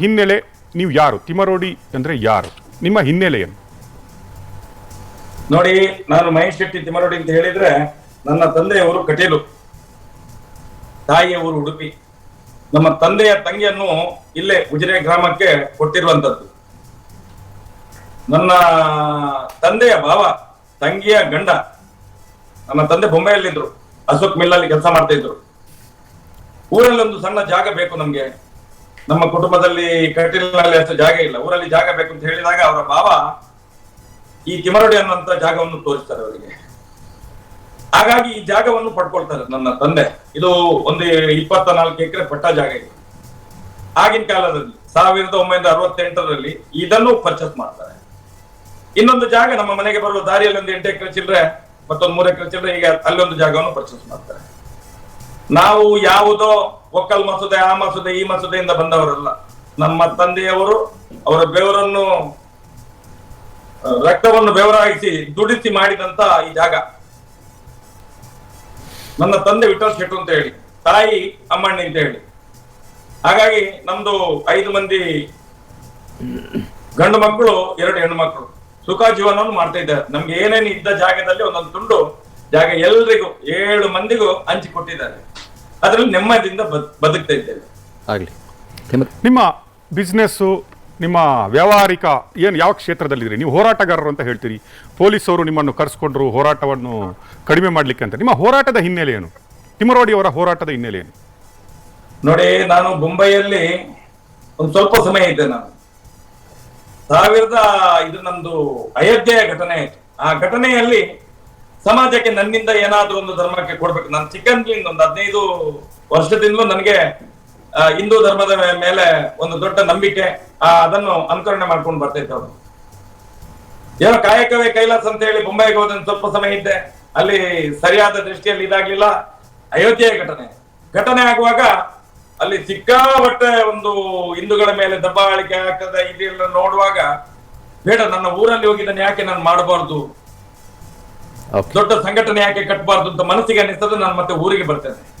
ಹಿನ್ನೆಲೆ ನೀವು ಯಾರು? ತಿಮರೋಡಿ ಅಂದ್ರೆ ಯಾರು? ನಿಮ್ಮ ಹಿನ್ನೆಲೆ ಏನು ನೋಡಿ, ನಾನು ಮಹೇಶ್ ಶೆಟ್ಟಿ ತಿಮರೋಡಿ ಅಂತ ಹೇಳಿದ್ರೆ ನನ್ನ ತಂದೆಯವರು ಕಟೀಲು. ತಾಯಿಯವರು ಉಡುಪಿ. ನಮ್ಮ ತಂದೆಯ ತಂಗಿಯನ್ನು ಇಲ್ಲೇ ಉಜಿರೆ ಗ್ರಾಮಕ್ಕೆ ಕೊಟ್ಟಿರುವಂತದ್ದು ನನ್ನ ತಂದೆಯ ಭಾವ, ತಂಗಿಯ ಗಂಡ ನನ್ನ ತಂದೆ ಬೊಂಬೆಯಲ್ಲಿದ್ರು. ಅಶೋಕ್ ಮಿಲ್ಲಲ್ಲಿ ಕೆಲಸ ಮಾಡ್ತಾ ಇದ್ರು ಊರಲ್ಲಿ ಒಂದು ಸಣ್ಣ ಜಾಗ ಬೇಕು ನಮ್ಗೆ. ನಮ್ಮ ಕುಟುಂಬದಲ್ಲಿ ಕಟೀಲಿನಲ್ಲಿ ಅಷ್ಟು ಜಾಗ ಇಲ್ಲ. ಊರಲ್ಲಿ ಜಾಗ ಬೇಕು ಅಂತ ಹೇಳಿದಾಗ ಅವರ ಭಾವ ಈ ಕಿಮರಡಿ ಅನ್ನುವಂತ ಜಾಗವನ್ನು ತೋರಿಸ್ತಾರೆ ಅವರಿಗೆ. ಹಾಗಾಗಿ ಈ ಜಾಗವನ್ನು ಪಡ್ಕೊಳ್ತಾರೆ ನನ್ನ ತಂದೆ. ಇದು ಒಂದು ಇಪ್ಪತ್ತ ನಾಲ್ಕು ಎಕರೆ ಪಟ್ಟ ಜಾಗ ಇದೆ. ಆಗಿನ ಕಾಲದಲ್ಲಿ, ಸಾವಿರದ ಒಂಬೈನೂರ ಅರವತ್ತೆಂಟರಲ್ಲಿ ಇದನ್ನು ಪರ್ಚೇಸ್ ಮಾಡ್ತಾರೆ. ಇನ್ನೊಂದು ಜಾಗ ನಮ್ಮ ಮನೆಗೆ ಬರುವ ದಾರಿಯಲ್ಲಿ ಒಂದು ಎಂಟು ಎಕರೆ ಚಿಲ್ಲರೆ, ಮತ್ತೊಂದು ಮೂರು ಎಕರೆ ಚಿಲ್ಲರೆ ಈಗ ಅಲ್ಲೊಂದು ಜಾಗವನ್ನು ಪರ್ಚೇಸ್ ಮಾಡ್ತಾರೆ. ನಾವು ಯಾವುದೋ ಒಕ್ಕಲ್ ಮಸೂದೆ, ಆ ಮಸೂದೆ, ಈ ಮಸೂದೆಯಿಂದ ಬಂದವರಲ್ಲ. ನಮ್ಮ ತಂದೆಯವರು ಅವರ ಬೆವರನ್ನು ರಕ್ತವನ್ನು ಬೆವರಾಗಿಸಿ ದುಡಿಸಿ ಮಾಡಿದಂತ ಈ ಜಾಗ. ನನ್ನ ತಂದೆ ವಿಠಲ್ ಶೆಟ್ ಅಂತ ಹೇಳಿ, ತಾಯಿ ಅಮ್ಮಣ್ಣಿ ಅಂತ ಹೇಳಿ. ಹಾಗಾಗಿ ನಮ್ದು ಐದು ಮಂದಿ ಗಂಡು ಮಕ್ಕಳು, ಎರಡು ಹೆಣ್ಣು ಮಕ್ಕಳು. ಸುಖ ಜೀವನವನ್ನು ಮಾಡ್ತಾ ಇದ್ದಾರೆ. ನಮ್ಗೆ ಏನೇನು ಇದ್ದ ಜಾಗದಲ್ಲಿ ಒಂದೊಂದು ತುಂಡು ಜಾಗ ಎಲ್ರಿಗೂ, ಏಳು ಮಂದಿಗೂ ಹಂಚಿ ಕೊಟ್ಟಿದ್ದಾರೆ. ಅದರಲ್ಲಿ ನೆಮ್ಮದಿಯಿಂದ ಬದ್- ಬದುಕ್ತಾ ಇದ್ದೇವೆ. ಆಗಲಿ. ನಿಮ್ಮ ಬಿಸ್ನೆಸ್ಸು ನಿಮ್ಮ ವ್ಯಾವಹಾರಿಕ ಏನು ಯಾವ ಕ್ಷೇತ್ರದಲ್ಲಿದ್ದೀರಿ? ನೀವು ಹೋರಾಟಗಾರರು ಅಂತ ಹೇಳ್ತೀರಿ. ಪೊಲೀಸವರು ನಿಮ್ಮನ್ನು ಕರೆಸ್ಕೊಂಡ್ರು ಹೋರಾಟವನ್ನು ಕಡಿಮೆ ಮಾಡಲಿಕ್ಕೆ ಅಂತ. ನಿಮ್ಮ ಹೋರಾಟದ ಹಿನ್ನೆಲೆ ಏನು? ತಿಮರೋಡಿ ಅವರ ಹೋರಾಟದ ಹಿನ್ನೆಲೆ ಏನು? ನೋಡಿ ನಾನು ಮುಂಬೈಯಲ್ಲಿ ಒಂದು ಸ್ವಲ್ಪ ಸಮಯ ಇದ್ದೆ ನಾನು. ಸಾವಿರದ ಇದು ನಮ್ದು ಅಯೋಧ್ಯೆಯ ಘಟನೆ ಆಯ್ತು. ಆ ಘಟನೆಯಲ್ಲಿ ಸಮಾಜಕ್ಕೆ ನನ್ನಿಂದ ಏನಾದ್ರೂ ಒಂದು ಧರ್ಮಕ್ಕೆ ಕೊಡ್ಬೇಕು. ನಾನು ಚಿಕ್ಕಂದ್ಲಿಂದ ಒಂದು ಹದಿನೈದು ವರ್ಷದಿಂದಲೂ ನನಗೆ ಹಿಂದೂ ಧರ್ಮದ ಮೇಲೆ ಒಂದು ದೊಡ್ಡ ನಂಬಿಕೆ ಅದನ್ನು ಅನುಕರಣೆ ಮಾಡ್ಕೊಂಡು ಬರ್ತಾ ಇದ್ದವ್ರು ಏನೋ ಕಾಯಕವೇ ಕೈಲಾಸ ಅಂತ ಹೇಳಿ ಮುಂಬೈಗೆ ಹೋದ ಸ್ವಲ್ಪ ಸಮಯ ಇದ್ದೆ. ಅಲ್ಲಿ ಸರಿಯಾದ ದೃಷ್ಟಿಯಲ್ಲಿ ಇದಾಗ್ಲಿಲ್ಲ. ಅಯೋಧ್ಯೆಯ ಘಟನೆ. ಘಟನೆ ಆಗುವಾಗ ಅಲ್ಲಿ ಸಿಕ್ಕಾಪಟ್ಟೆ ಒಂದು ಹಿಂದೂಗಳ ಮೇಲೆ ದಬ್ಬಾಳಿಕೆ ಆಗ್ತದೆ, ಇದೆಲ್ಲ ನೋಡುವಾಗ, ಬೇಡ, ನನ್ನ ಊರಲ್ಲಿ ಹೋಗಿ ಯಾಕೆ ನಾನು ಮಾಡಬಾರ್ದು? ದೊಡ್ಡ ಸಂಘಟನೆ ಯಾಕೆ ಕಟ್ಟಬಾರ್ದು ಅಂತ ಮನಸ್ಸಿಗೆ ಅನಿಸ್ತದೆ, ನಾನು ಮತ್ತೆ ಊರಿಗೆ ಬರ್ತೇನೆ.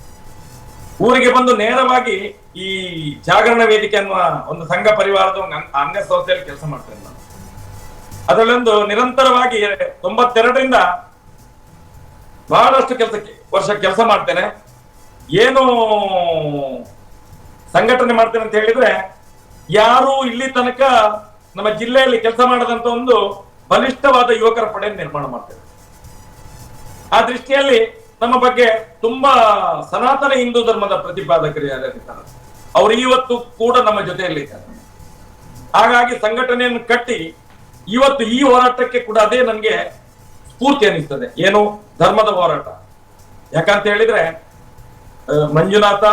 ಊರಿಗೆ ಬಂದು ನೇರವಾಗಿ ಈ ಜಾಗರಣ ವೇದಿಕೆ ಅನ್ನುವ ಒಂದು ಸಂಘ ಪರಿವಾರದ ಒಂದು ಅಂಗ- ಅಂಗ ಸಂಸ್ಥೆಯಲ್ಲಿ ಕೆಲಸ ಮಾಡ್ತೇನೆ ನಾನು. ಅದರಲ್ಲೊಂದು ನಿರಂತರವಾಗಿ ತೊಂಬತ್ತೆರಡರಿಂದ ಬಹಳಷ್ಟು ಕೆಲಸಕ್ಕೆ, ವರ್ಷ ಕೆಲಸ ಮಾಡ್ತೇನೆ. ಏನು ಸಂಘಟನೆ ಮಾಡ್ತೇನೆ ಅಂತ ಹೇಳಿದ್ರೆ, ಯಾರು ಇಲ್ಲಿ ತನಕ ನಮ್ಮ ಜಿಲ್ಲೆಯಲ್ಲಿ ಕೆಲಸ ಮಾಡದಂತ ಒಂದು ಬಲಿಷ್ಠವಾದ ಯುವಕರ ಪಡೆ ನಿರ್ಮಾಣ ಮಾಡ್ತೇವೆ ಆ ದೃಷ್ಟಿಯಲ್ಲಿ ನಮ್ಮ ಬಗ್ಗೆ ತುಂಬಾ ಸನಾತನ ಹಿಂದೂ ಧರ್ಮದ ಪ್ರತಿಪಾದಕರು ಯಾರಿದ್ದಾರೆ ಅವರು ಇವತ್ತು ಕೂಡ ನಮ್ಮ ಜೊತೆಯಲ್ಲಿ ಇದ್ದಾರೆ. ಹಾಗಾಗಿ ಸಂಘಟನೆಯನ್ನು ಕಟ್ಟಿ ಇವತ್ತು ಈ ಹೋರಾಟಕ್ಕೆ ಕೂಡ ಅದೇ ನನಗೆ ಸ್ಫೂರ್ತಿ ಅನಿಸ್ತದೆ ಏನು? ಧರ್ಮದ ಹೋರಾಟ. ಯಾಕಂತ ಹೇಳಿದ್ರೆ ಮಂಜುನಾಥ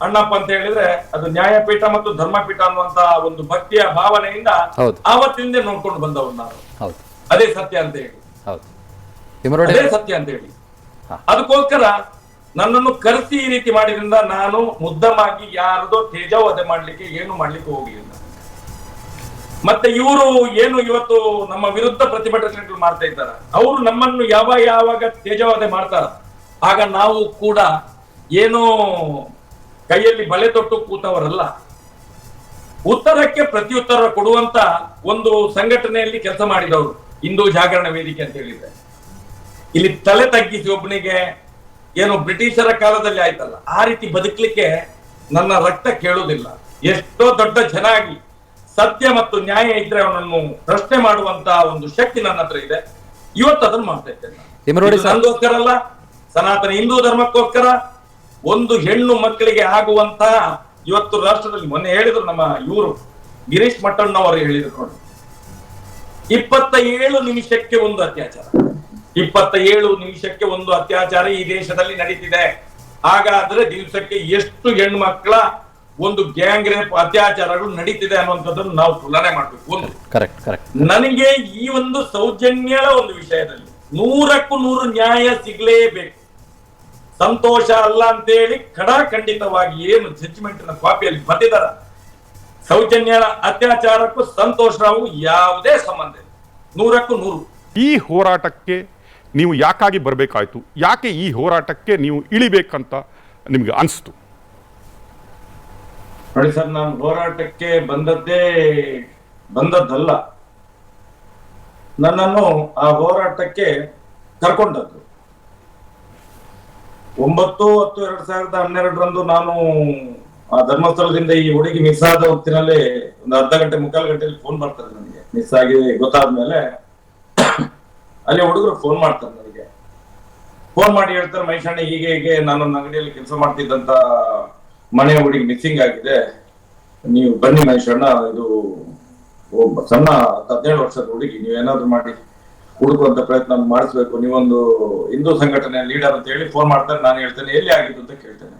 ಅಣ್ಣಪ್ಪ ಅಂತ ಹೇಳಿದ್ರೆ ಅದು ನ್ಯಾಯಪೀಠ ಮತ್ತು ಧರ್ಮಪೀಠ ಅನ್ನುವಂತ ಒಂದು ಭಕ್ತಿಯ ಭಾವನೆಯಿಂದ. ಆವತ್ತಿಂದ ನೋಡ್ಕೊಂಡು ಬಂದವರು ನಾನು. ಹೌದು. ಅದೇ ಸತ್ಯ ಅಂತ ಹೇಳಿ. ಅದೇ ಸತ್ಯ ಅಂತ ಹೇಳಿ. ಅದಕ್ಕೋಸ್ಕರ ನನ್ನನ್ನು ಕರೆಸಿ ಈ ರೀತಿ ಮಾಡಿದ್ರಿಂದ ನಾನು ಮುದ್ದಮಾಗಿ ಯಾರದೋ ತೇಜಾವಧೆ ಮಾಡ್ಲಿಕ್ಕೆ ಏನು ಮಾಡ್ಲಿಕ್ಕೆ ಹೋಗಲಿಲ್ಲ ಮತ್ತೆ ಇವರು ಏನು ಇವತ್ತು ನಮ್ಮ ವಿರುದ್ಧ ಪ್ರತಿಭಟನೆಗಳು ಮಾಡ್ತಾ ಇದ್ದಾರೆ. ಅವರು ನಮ್ಮನ್ನು ಯಾವ ಯಾವಾಗ ತೇಜಾವಧೆ ಮಾಡ್ತಾರ? ಆಗ ನಾವು ಕೂಡ ಏನೋ ಕೈಯಲ್ಲಿ ಬಲೆ ತೊಟ್ಟು ಕೂತವರಲ್ಲ. ಉತ್ತರಕ್ಕೆ ಪ್ರತಿಯುತ್ತರ ಕೊಡುವಂತ ಒಂದು ಸಂಘಟನೆಯಲ್ಲಿ ಕೆಲಸ ಮಾಡಿದವರು ಹಿಂದೂ ಜಾಗರಣ ವೇದಿಕೆ ಅಂತ ಹೇಳಿದ್ರೆ ಇಲ್ಲಿ ತಲೆ ತಗ್ಗಿಸಿ ಒಬ್ಬನಿಗೆ ಏನು ಬ್ರಿಟಿಷರ ಕಾಲದಲ್ಲಿ ಆಯ್ತಲ್ಲ ಆ ರೀತಿ ಬದುಕಲಿಕ್ಕೆ ನನ್ನ ರಕ್ತ ಕೇಳುವುದಿಲ್ಲ. ಎಷ್ಟೋ ದೊಡ್ಡ ಜನಾಗಿ ಸತ್ಯ ಮತ್ತು ನ್ಯಾಯ ಇದ್ರೆ ಅವನನ್ನು ಪ್ರಶ್ನೆ ಮಾಡುವಂತ ಒಂದು ಶಕ್ತಿ ನನ್ನ ಹತ್ರ ಇದೆ. ಇವತ್ತು ಅದನ್ನು ಮಾಡ್ತಾ ಇದ್ದೇನೆ ನನಗೋಸ್ಕರ ಅಲ್ಲ ಸನಾತನ ಹಿಂದೂ ಧರ್ಮಕ್ಕೋಸ್ಕರ ಒಂದು ಹೆಣ್ಣು ಮಕ್ಕಳಿಗೆ ಆಗುವಂತಹ ಇವತ್ತು ರಾಷ್ಟ್ರದಲ್ಲಿ ಮೊನ್ನೆ ಹೇಳಿದ್ರು ನಮ್ಮ ಇವರು ಗಿರೀಶ್ ಮಟ್ಟಣ್ಣವರು ಹೇಳಿದ್ರು ನೋಡಿ. ಇಪ್ಪತ್ತ ಏಳು ನಿಮಿಷಕ್ಕೆ ಒಂದು ಅತ್ಯಾಚಾರ. ಇಪ್ಪತ್ತ ಏಳು ನಿಮಿಷಕ್ಕೆ ಒಂದು ಅತ್ಯಾಚಾರ ಈ ದೇಶದಲ್ಲಿ ನಡೀತಿದೆ. ಹಾಗಾದ್ರೆ ದಿವಸಕ್ಕೆ ಎಷ್ಟು ಹೆಣ್ಣು ಮಕ್ಕಳ ಒಂದು ಗ್ಯಾಂಗ್ ರೇಪ್ ಅತ್ಯಾಚಾರಗಳು ನಡೀತಿದೆ ಅನ್ನುವಂಥದ್ದನ್ನು ನಾವು ತುಲನೆ ಮಾಡಬೇಕು. ಒಂದು. ಕರೆಕ್ಟ್ ಕರೆಕ್ಟ್ ನನಗೆ ಈ ಒಂದು ಸೌಜನ್ಯದ ಒಂದು ವಿಷಯದಲ್ಲಿ ನೂರಕ್ಕೂ ನೂರು ನ್ಯಾಯ ಸಿಗಲೇಬೇಕು. ಸಂತೋಷ ಅಲ್ಲ ಅಂತೇಳಿ ಖಡಾಖಂಡಿತವಾಗಿ ಏನು ಜಡ್ಜ್ಮೆಂಟ್ನ ಕಾಪಿಯಲ್ಲಿ ಬಂದಿದ್ದಾರ ಸೌಜನ್ಯ ಅತ್ಯಾಚಾರಕ್ಕೂ ಸಂತೋಷ ಯಾವುದೇ ಸಂಬಂಧ ಇಲ್ಲ. ನೂರಕ್ಕೂ ನೂರು. ಈ ಹೋರಾಟಕ್ಕೆ ನೀವು ಯಾಕಾಗಿ ಬರಬೇಕಾಯ್ತು? ಯಾಕೆ ಈ ಹೋರಾಟಕ್ಕೆ ನೀವು ಇಳಿಬೇಕಂತ ನಿಮ್ಗೆ ಅನಿಸ್ತು? ನೋಡಿ ಸರ್, ನಾನು ಹೋರಾಟಕ್ಕೆ ಬಂದದ್ದೇ, ಬಂದದ್ದಲ್ಲ. ನನ್ನನ್ನು ಆ ಹೋರಾಟಕ್ಕೆ ಕರ್ಕೊಂಡದ್ದು. ಒಂಬತ್ತು ಹತ್ತು ಎರಡ್ ಸಾವಿರದ ಹನ್ನೆರಡರಂದು ನಾನು ಆ ಧರ್ಮಸ್ಥಳದಿಂದ ಈ ಹುಡುಗಿ ಮಿಸ್ ಆದ ಹೊತ್ತಿನಲ್ಲಿ ಒಂದು ಅರ್ಧ ಗಂಟೆ ಮುಕ್ಕಾಲು ಗಂಟೆಯಲ್ಲಿ ಫೋನ್ ಮಾಡ್ತಾರೆ ನನಗೆ. ಮಿಸ್ ಆಗಿ ಗೊತ್ತಾದ್ಮೇಲೆ ಅಲ್ಲಿ ಹುಡುಗರು ಫೋನ್ ಮಾಡ್ತಾರೆ ನನಗೆ. ಫೋನ್ ಮಾಡಿ ಹೇಳ್ತಾರೆ ಮೈಸಣ್ಣ ಹೀಗೆ ಹೀಗೆ ನಾನು ನನ್ನ ಅಂಗಡಿಯಲ್ಲಿ ಕೆಲಸ ಮಾಡ್ತಿದ್ದಂತ ಮನೆ ಹುಡುಗಿ ಮಿಸ್ಸಿಂಗ್ ಆಗಿದೆ. ನೀವು ಬನ್ನಿ ಮೈಸಣ್ಣ ಇದು ಒಬ್ಬ ಸಣ್ಣ ಹದಿನೇಳು ವರ್ಷದ ಹುಡುಗಿ ನೀವೇನಾದ್ರೂ ಮಾಡಿ, ಹುಡುಕುವಂತ ಪ್ರಯತ್ನ ಮಾಡಿಸ್ಬೇಕು. ನೀವೊಂದು ಹಿಂದೂ ಸಂಘಟನೆ ಲೀಡರ್ ಅಂತ ಹೇಳಿ ಫೋನ್ ಮಾಡ್ತಾರೆ, ನಾನು ಹೇಳ್ತೇನೆ, ಎಲ್ಲಿ ಆಗಿದ್ದು ಅಂತ ಕೇಳ್ತೇನೆ.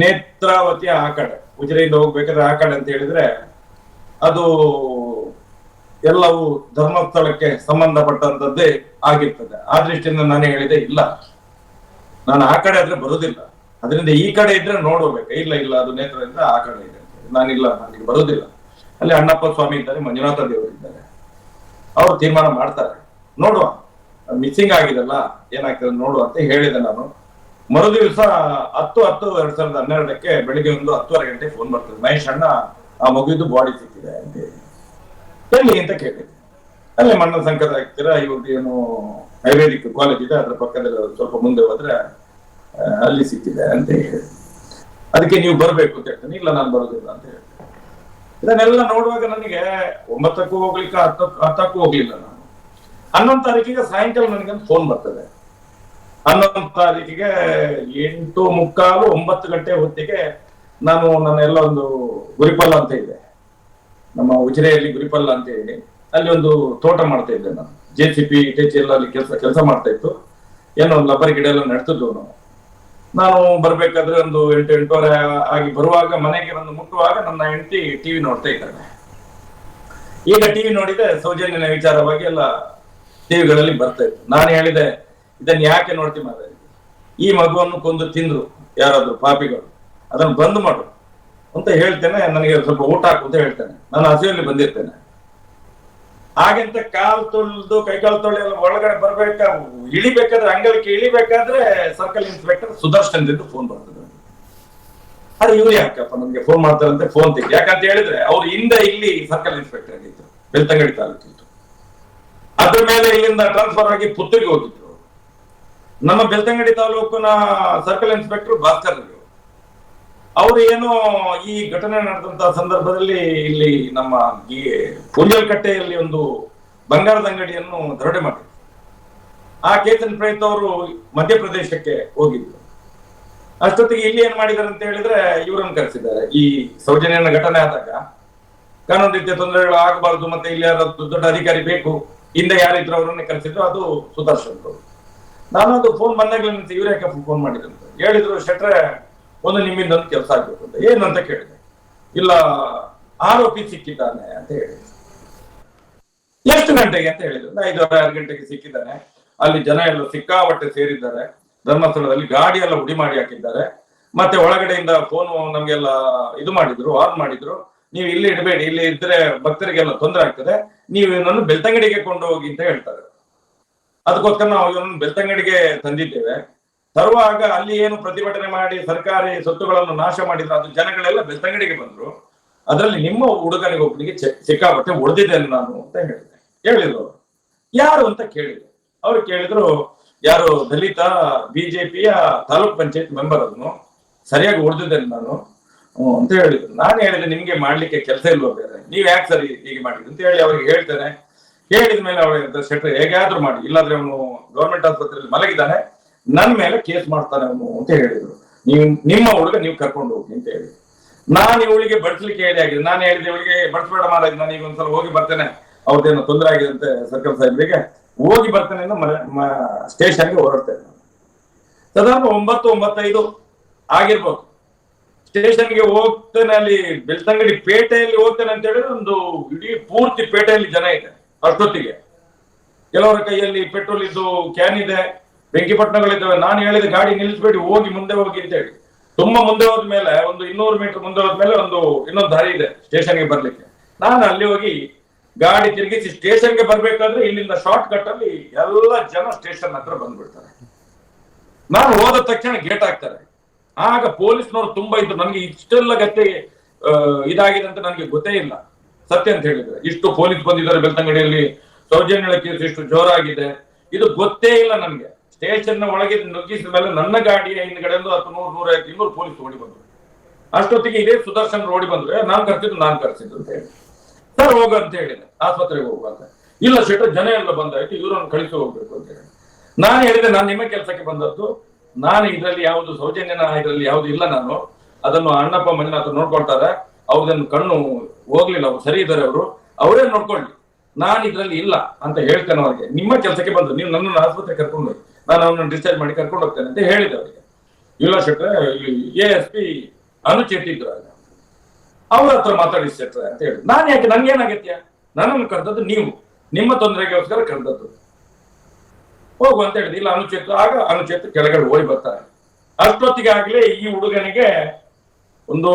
ನೇತ್ರಾವತಿಯ ಆ ಕಡೆ ಉಜಿರೆಯಿಂದ ಹೋಗ್ಬೇಕಾದ್ರೆ ಆ ಕಡೆ ಅಂತ ಹೇಳಿದ್ರೆ, ಅದು ಎಲ್ಲವೂ ಧರ್ಮಸ್ಥಳಕ್ಕೆ ಸಂಬಂಧಪಟ್ಟಂತದ್ದೇ ಆಗಿರ್ತದೆ. ಆ ದೃಷ್ಟಿಯಿಂದ ನಾನು ಹೇಳಿದೆ, ಇಲ್ಲ. ನಾನು ಆ ಕಡೆ ಆದ್ರೆ ಬರುದಿಲ್ಲ. ಅದರಿಂದ ಈ ಕಡೆ ಇದ್ರೆ ನೋಡೋಬೇಕು ಇಲ್ಲ ಇಲ್ಲ, ಅದು ನೇತ್ರದಿಂದ ಆ ಕಡೆ ಇದೆ. ನಾನಿಲ್ಲ ನನಗೆ ಬರುದಿಲ್ಲ. ಅಲ್ಲಿ ಅಣ್ಣಪ್ಪ ಸ್ವಾಮಿ ಇದ್ದಾರೆ, ಮಂಜುನಾಥ ದೇವರು ಇದ್ದಾರೆ. ಅವರು ತೀರ್ಮಾನ ಮಾಡ್ತಾರೆ. ನೋಡುವ. ಮಿಸ್ಸಿಂಗ್ ಆಗಿದೆಲ್ಲ, ಏನಾಗ್ತದೆ ನೋಡುವ ಅಂತ ಹೇಳಿದೆ ನಾನು. ಮರು ದಿವಸ ಹತ್ತು ಹತ್ತು, ಎರಡ್ ಸಾವಿರದ ಹನ್ನೆರಡಕ್ಕೆ ಬೆಳಿಗ್ಗೆ ಒಂದು ಹತ್ತುವರೆ ಗಂಟೆ ಫೋನ್ ಬರ್ತದೆ. ಮಹೇಶ್ ಅಣ್ಣ, ಆ ಮಗುವಿದ್ದು ಬಾಡಿ ಸಿಕ್ಕಿದೆ ಅಂತ ಎಲ್ಲಿ ಅಂತ ಕೇಳಿ. ಅಲ್ಲೇ ಮಣ್ಣ ಸಂಕಟ ಆಗ್ತೀರಾ? ಇವ್ರದ್ದು ಏನು ಆಯುರ್ವೇದಿಕ್ ಕಾಲೇಜ್ ಇದೆ, ಅದ್ರ ಪಕ್ಕದಲ್ಲಿ ಸ್ವಲ್ಪ ಮುಂದೆ ಹೋದ್ರೆ ಅಲ್ಲಿ ಸಿಕ್ಕಿದೆ ಅಂತ ಹೇಳಿ. ಅದಕ್ಕೆ ನೀವು ಬರಬೇಕು ಅಂತ ಹೇಳ್ತೇನೆ. ಇಲ್ಲ, ನಾನು ಬರೋದಿಲ್ಲ ಅಂತ ಹೇಳ್ತೇನೆ. ಇದನ್ನೆಲ್ಲ ನೋಡುವಾಗ ನನಗೆ ಒಂಬತ್ತಕ್ಕೂ ಹೋಗ್ಲಿಕ್ಕೆ ಹತ್ತಕ್ಕೂ ಹತ್ತಕ್ಕೂ ಹೋಗ್ಲಿಲ್ಲ ನಾನು. ಹನ್ನೊಂದು ತಾರೀಕಿಗೆ ಸಾಯಂಕಾಲ ನನಗೆ ಫೋನ್ ಬರ್ತದೆ. ಹನ್ನೊಂದು ತಾರೀಕಿಗೆ ಎಂಟು ಮುಕ್ಕಾಲು ಒಂಬತ್ತು ಗಂಟೆ ಹೊತ್ತಿಗೆ ನಾನು ನನ್ನ ಎಲ್ಲ ಒಂದು ಗುರಿಪಲ್ಲ ಅಂತ ಇದೆ. ನಮ್ಮ ಉಜಿರೆಯಲ್ಲಿ ಗುರಿಪಲ್ಲ ಅಂತ ಹೇಳಿ ಅಲ್ಲಿ ಒಂದು ತೋಟ ಮಾಡ್ತಾ ಇದ್ದೆ ನಾನು. ಜೆ ಸಿ ಪಿ ಇಟೇಚಿ ಎಲ್ಲ ಅಲ್ಲಿ ಕೆಲಸ ಕೆಲಸ ಮಾಡ್ತಾ ಇತ್ತು. ಏನೋ ಒಂದು ಲಬ್ಬರ್ ಗಿಡ ಎಲ್ಲ ನೆಡ್ತಿದ್ವು ನಾವು ನಾನು ಬರ್ಬೇಕಾದ್ರೆ ಒಂದು ಎಂಟು, ಎಂಟೂವರೆ ಆಗಿ ಬರುವಾಗ ಮನೆಗೆ ಬಂದು ಮುಟ್ಟುವಾಗ ನನ್ನ ಹೆಂಡತಿ ಟಿವಿ ನೋಡ್ತಾ ಇದ್ದಾಳೆ. ಈಗ ಟಿವಿ ನೋಡಿದೆ ಸೌಜನ್ಯನ ವಿಚಾರವಾಗಿ ಎಲ್ಲ ಟಿವಿಗಳಲ್ಲಿ ಬರ್ತಾ ಇತ್ತು. ನಾನು ಹೇಳಿದೆ, ಇದನ್ನ ಯಾಕೆ ನೋಡ್ತೀನಿ ಮಾರ ಈ ಮಗುವನ್ನು ಕೊಂದು ತಿಂದ್ರು ಯಾರಾದ್ರೂ ಪಾಪಿಗಳು. ಅದನ್ನು ಬಂದ್ ಮಾಡು. ಅಂತ ಹೇಳ್ತೇನೆ, ನನಗೆ ಸ್ವಲ್ಪ ಊಟ ಹಾಕು ಅಂತ ಹೇಳ್ತೇನೆ. ನಾನು ಹಸಿಯಲ್ಲಿ ಬಂದಿರ್ತೇನೆ. ಹಾಗೆಂತ ಕಾಲ್ ತೊಳೆದು ಕೈಕಾಲು ಎಲ್ಲ ಒಳಗಡೆ ಬರ್ಬೇಕಾ, ಇಳಿಬೇಕಾದ್ರೆ ಅಂಗಳಕ್ಕೆ ಇಳಿಬೇಕಾದ್ರೆ ಸರ್ಕಲ್ ಇನ್ಸ್ಪೆಕ್ಟರ್ ಸುದರ್ಶನ್ ಫೋನ್ ಬರ್ತದೆ. ಅದು ಇವ್ರು ಯಾಕಪ್ಪ ನಮ್ಗೆ ಫೋನ್ ಮಾಡ್ತಾರಂತೆ ಫೋನ್ ತೆಗಿ ಯಾಕಂತ ಹೇಳಿದ್ರೆ ಅವ್ರು ಹಿಂದೆ ಇಲ್ಲಿ ಸರ್ಕಲ್ ಇನ್ಸ್ಪೆಕ್ಟರ್ ಆಗಿತ್ತು ಬೆಳ್ತಂಗಡಿ ತಾಲೂಕಿತ್ತು ಅದ್ರ ಮೇಲೆ ಇಲ್ಲಿಂದ ಟ್ರಾನ್ಸ್ಫರ್ ಆಗಿ ಪುತ್ತೂರಿಗೆ ಹೋಗಿದ್ರು. ನಮ್ಮ ಬೆಳ್ತಂಗಡಿ ತಾಲೂಕಿನ ಸರ್ಕಲ್ ಇನ್ಸ್ಪೆಕ್ಟರ್ ಭಾಸ್ಕರ್ ಅವರು ಏನೋ ಈ ಘಟನೆ ನಡೆದಂತ ಸಂದರ್ಭದಲ್ಲಿ ಇಲ್ಲಿ ನಮ್ಮ ಈ ಪುಂಜಲ್ಕಟ್ಟೆಯಲ್ಲಿ ಒಂದು ಬಂಗಾರದ ಅಂಗಡಿಯನ್ನು ದರೋಡೆ ಮಾಡಿದ್ರು. ಆ ಕೇತನ್ ಪ್ರಯುಕ್ತ ಅವರು ಮಧ್ಯಪ್ರದೇಶಕ್ಕೆ ಹೋಗಿದ್ರು. ಅಷ್ಟೊತ್ತಿಗೆ ಇಲ್ಲಿ ಏನ್ ಮಾಡಿದಾರೆ ಅಂತ ಹೇಳಿದ್ರೆ ಇವರನ್ನು ಕರೆಸಿದ್ದಾರೆ. ಈ ಸೌಜನ್ಯನ ಘಟನೆ ಆದಾಗ ಕಾನೂನು ರೀತಿಯ ತೊಂದರೆಗಳು ಆಗಬಾರದು ಮತ್ತೆ ಇಲ್ಲಿ ಯಾರು ದೊಡ್ಡ ಅಧಿಕಾರಿ ಬೇಕು, ಹಿಂದೆ ಯಾರಿದ್ರು ಅವರನ್ನೇ ಕರೆಸಿದ್ರು, ಅದು ಸುದರ್ಶನ್ ಅವರು. ನಾನು ಅದು ಫೋನ್ ಬಂದಾಗಲೇ ಇವರೇ ಫೋನ್ ಮಾಡಿದ್ರು ಹೇಳಿದ್ರು. ಶೆಟ್ರೆ ಒಂದು ನಿಮ್ಮಿಂದ ಒಂದು ಕೆಲಸ ಆಗ್ಬೇಕು ಅಂತ. ಏನಂತ ಕೇಳಿದೆ. ಇಲ್ಲ, ಆರೋಪಿ ಸಿಕ್ಕಿದ್ದಾನೆ ಅಂತ ಹೇಳಿದ್ರು ಎಷ್ಟು ಗಂಟೆಗೆ ಅಂತ ಹೇಳಿದ್ರು. ಐದು ಐದೂವರೆ, ಆರು ಗಂಟೆಗೆ ಸಿಕ್ಕಿದ್ದಾನೆ. ಅಲ್ಲಿ ಜನ ಎಲ್ಲ ಸಿಕ್ಕಾಪಟ್ಟೆ ಸೇರಿದ್ದಾರೆ. ಧರ್ಮಸ್ಥಳದಲ್ಲಿ ಗಾಡಿ ಎಲ್ಲ ಹುಡಿ ಮಾಡಿ ಹಾಕಿದ್ದಾರೆ. ಮತ್ತೆ ಒಳಗಡೆಯಿಂದ ಫೋನ್ ನಮ್ಗೆಲ್ಲ ಇದು ಮಾಡಿದ್ರು ಆನ್ ಮಾಡಿದ್ರು. ನೀವು ಇಲ್ಲಿ ಇಡಬೇಡಿ, ಇಲ್ಲಿ ಇದ್ರೆ ಭಕ್ತರಿಗೆಲ್ಲ ತೊಂದರೆ ಆಗ್ತದೆ. ನೀವು ಇವನನ್ನು ಬೆಳ್ತಂಗಡಿಗೆ ಕೊಂಡು ಹೋಗಿ ಅಂತ ಹೇಳ್ತಾರೆ. ಅದಕ್ಕೋಸ್ಕರ ನಾವು ಇವನನ್ನು ಬೆಳ್ತಂಗಡಿಗೆ ತಂದಿದ್ದೇವೆ. ತರುವಾಗ ಅಲ್ಲಿ ಏನು ಪ್ರತಿಭಟನೆ ಮಾಡಿ ಸರ್ಕಾರಿ ಸ್ವತ್ತುಗಳನ್ನು ನಾಶ ಮಾಡಿದ್ರು, ಅದು ಜನಗಳೆಲ್ಲ ಬೆಳ್ತಂಗಡಿಗೆ ಬಂದ್ರು. ಅದರಲ್ಲಿ ನಿಮ್ಮ ಹುಡುಗನಿಗೆ ಒಬ್ಬನಿಗೆ ಸಿಕ್ಕಾಪಟ್ಟೆ ಹೊಡೆದಿದ್ದೇನೆ ನಾನು ಅಂತ ಹೇಳಿದೆ ಹೇಳಿದ್ರು ಯಾರು ಅಂತ ಕೇಳಿದ್ರು ಅವ್ರು ಕೇಳಿದ್ರು, ಯಾರು ದಲಿತ, ಬಿಜೆಪಿಯ ತಾಲೂಕ್ ಪಂಚಾಯತ್ ಮೆಂಬರ್ ಅದನ್ನು ಸರಿಯಾಗಿ ಹೊಡೆದಿದ್ದೇನೆ ನಾನು ಅಂತ ಹೇಳಿದ್ರು. ನಾನು ಹೇಳಿದೆ, ನಿಮ್ಗೆ ಮಾಡ್ಲಿಕ್ಕೆ ಕೆಲಸ ಇಲ್ವಾ ಬೇರೆ? ನೀವ್ ಯಾಕೆ ಸರಿ ಹೀಗೆ ಮಾಡಿದ್ರಿ ಅಂತ ಹೇಳಿ ಅವ್ರಿಗೆ ಹೇಳ್ತೇನೆ. ಹೇಳಿದ ಮೇಲೆ ಅವ್ರ ಶೆಟ್ರು ಹೇಗಾದ್ರೂ ಮಾಡಿ. ಇಲ್ಲಾಂದ್ರೆ ಅವನು ಗೌರ್ಮೆಂಟ್ ಆಸ್ಪತ್ರೆಯಲ್ಲಿ ಮಲಗಿದ್ದಾನೆ. ನನ್ ಮೇಲೆ ಕೇಸ್ ಮಾಡ್ತಾನೆ ಅವನು ಅಂತ ಹೇಳಿದ್ರು. ನೀವು, ನಿಮ್ಮ ಹುಡುಗ ನೀವು ಕರ್ಕೊಂಡು ಹೋಗಿ ಅಂತ ಹೇಳಿ ನಾನು ಇವಳಿಗೆ ಬಡಿಸ್ಲಿಕ್ಕೆ ಹೇಳಿ ಆಗಿದೆ ನಾನು ಹೇಳಿದೆ, ಇವಳಿಗೆ ಬಡಿಸ್ಬೇಡ ಮಾರಾಯ್ ನಾನು ಈಗ ಒಂದ್ಸಲ ಹೋಗಿ ಬರ್ತೇನೆ. ಅವ್ರದ್ದೇನೋ ತೊಂದರೆ ಆಗಿದೆ ಅಂತ ಸರ್ಕಲ್ ಸಾಹೇಬ್ರಿಗೆ ಹೋಗಿ ಬರ್ತೇನೆ ಅಂತ ಸ್ಟೇಷನ್ಗೆ ಹೊರಡ್ತೇನೆ. ಸಾಧಾರಣ ಒಂಬತ್ತು, ಒಂಬತ್ತೈದು ಆಗಿರ್ಬೋದು. ಸ್ಟೇಷನ್ಗೆ ಹೋಗ್ತೇನೆ ಅಲ್ಲಿ ಬೆಳ್ತಂಗಡಿ ಪೇಟೆಯಲ್ಲಿ ಹೋಗ್ತೇನೆ ಅಂತ ಹೇಳಿದ್ರೆ ಒಂದು ಇಡೀ ಪೂರ್ತಿ ಪೇಟೆಯಲ್ಲಿ ಜನ ಇದೆ ಅಷ್ಟೊತ್ತಿಗೆ. ಕೆಲವರ ಕೈಯಲ್ಲಿ ಪೆಟ್ರೋಲ್ ಇದ್ದು ಕ್ಯಾನ್ ಇದೆ. ಬೆಂಕಿಪಟ್ಟಣಗಳಿದ್ದಾವೆ ನಾನು ಹೇಳಿದ ಗಾಡಿ ನಿಲ್ಲಿಸ್ಬೇಡಿ, ಹೋಗಿ ಮುಂದೆ ಹೋಗಿ ಅಂತ ಹೇಳಿ. ತುಂಬಾ ಮುಂದೆ ಹೋದ್ಮೇಲೆ ಒಂದು ಇನ್ನೂರು ಮೀಟರ್ ಮುಂದೆ ಹೋದ್ಮೇಲೆ ಒಂದು, ಇನ್ನೊಂದು ದಾರಿ ಇದೆ ಸ್ಟೇಷನ್ಗೆ ಬರ್ಲಿಕ್ಕೆ. ನಾನು ಅಲ್ಲಿ ಹೋಗಿ ಗಾಡಿ ತಿರುಗಿಸಿ ಸ್ಟೇಷನ್ಗೆ ಬರ್ಬೇಕಾದ್ರೆ ಇಲ್ಲಿಂದ ಶಾರ್ಟ್ ಕಟ್ ಅಲ್ಲಿ ಎಲ್ಲ ಜನ ಸ್ಟೇಷನ್ ಹತ್ರ ಬಂದ್ಬಿಡ್ತಾರೆ. ನಾನು ಹೋದ ತಕ್ಷಣ ಗೇಟ್ ಹಾಕ್ತಾರೆ. ಆಗ ಪೊಲೀಸ್ನವರು ತುಂಬಾ ಇದ್ರು. ನನಗೆ ಇಷ್ಟೆಲ್ಲ ಗತ್ತೆ ಇದಾಗಿದೆ ಅಂತ ನನಗೆ ಗೊತ್ತೇ ಇಲ್ಲ. ಸತ್ಯ ಅಂತ ಹೇಳಿದ್ರೆ. ಇಷ್ಟು ಪೊಲೀಸ್ ಬಂದಿದ್ದಾರೆ ಬೆಳ್ತಂಗಡಿಯಲ್ಲಿ. ಸೌಜನ್ಯ ಕೇಸ್ ಇಷ್ಟು ಜೋರಾಗಿದೆ. ಇದು ಗೊತ್ತೇ ಇಲ್ಲ ನನಗೆ. ಸ್ಟೇಷನ್ ಒಳಗೆ ನುಗ್ಗಿಸಿದ ಮೇಲೆ ನನ್ನ ಗಾಡಿಯ ಹಿಂದ್ಗಡೆಯಿಂದ ಹತ್ತು ನೂರು ನೂರ ಇನ್ನೂರು ಪೊಲೀಸ್ ಓಡಿ ಬಂದ್ರು. ಅಷ್ಟೊತ್ತಿಗೆ ಇದೇ ಸುದರ್ಶನ್ ಓಡಿ ಬಂದ್ರೆ "ಏ, ನಾನ್ ಕರ್ಸಿದ್ದು ನಾನ್ ಕರ್ಸಿದ್ದು ಅಂತ ಹೇಳಿ. ಸರ್ ಹೋಗ ಅಂತ ಹೇಳಿದೆ. ಆಸ್ಪತ್ರೆಗೆ ಹೋಗು ಅಂತ ಇಲ್ಲ ಶೆಟ್ಟ ಜನ ಎಲ್ಲ ಬಂದಾಯ್ತು ಇವರನ್ನು ಕಳಿಸಿ ಹೋಗ್ಬೇಕು ಅಂತ ಹೇಳಿ. ನಾನು ಹೇಳಿದೆ ನಾನು ನಿಮ್ಮ ಕೆಲಸಕ್ಕೆ ಬಂದದ್ದು. ನಾನು ಇದರಲ್ಲಿ ಯಾವುದು ಸೌಜನ್ಯನ ಇದರಲ್ಲಿ ಯಾವುದು ಇಲ್ಲ ನಾನು. ಅದನ್ನು ಅಣ್ಣಪ್ಪ ಮಂಜುನಾಥ ನೋಡ್ಕೊಳ್ತಾರೆ ಅವ್ರದನ್ನು ಕಣ್ಣು ಹೋಗ್ಲಿಲ್ಲ ಅವ್ರು ಸರಿ ಇದ್ದಾರೆ ಅವರು. ಅವರೇ ನೋಡ್ಕೊಳ್ಳಿ. ನಾನು ಇದರಲ್ಲಿ ಇಲ್ಲ ಅಂತ ಹೇಳ್ತೇನೆ ಅವ್ರಿಗೆ. ನಿಮ್ಮ ಕೆಲಸಕ್ಕೆ ಬಂದ್ರು. ನೀವು ನನ್ನನ್ನು ಆಸ್ಪತ್ರೆ ಕರ್ಕೊಂಡು ನಾನು ಅವನನ್ನು ಡಿಸ್ಚಾರ್ಜ್ ಮಾಡಿ ಕರ್ಕೊಂಡು ಹೋಗ್ತೇನೆ ಅಂತ ಹೇಳಿದೆ ಅವರಿಗೆ. ಇಲ್ಲ ಶೆಟ್ರೆ ಎ ಎಸ್ ಪಿ ಆಗ ಅವ್ರ ಹತ್ರ ಮಾತಾಡಿ ಶೆಟ್ರೆ ಅಂತ ಹೇಳಿ ನಾನು ಯಾಕೆ ನನ್ಗೇನಾಗತ್ಯ ನನ್ನನ್ನು ಕರೆದದ್ದು ನೀವು. ನಿಮ್ಮ ತೊಂದರೆಗೋಸ್ಕರ ಕರೆದದ್ದು. ಹೋಗು ಅಂತ ಹೇಳಿದ್ರು. ಇಲ್ಲ ಅನುಚೇತ ಆಗ ಅನುಚೇತ ಕೆಳಗಡೆ ಓಡಿ ಬರ್ತಾರೆ. ಅಷ್ಟೊತ್ತಿಗೆ ಆಗ್ಲೇ ಈ ಹುಡುಗನಿಗೆ ಒಂದು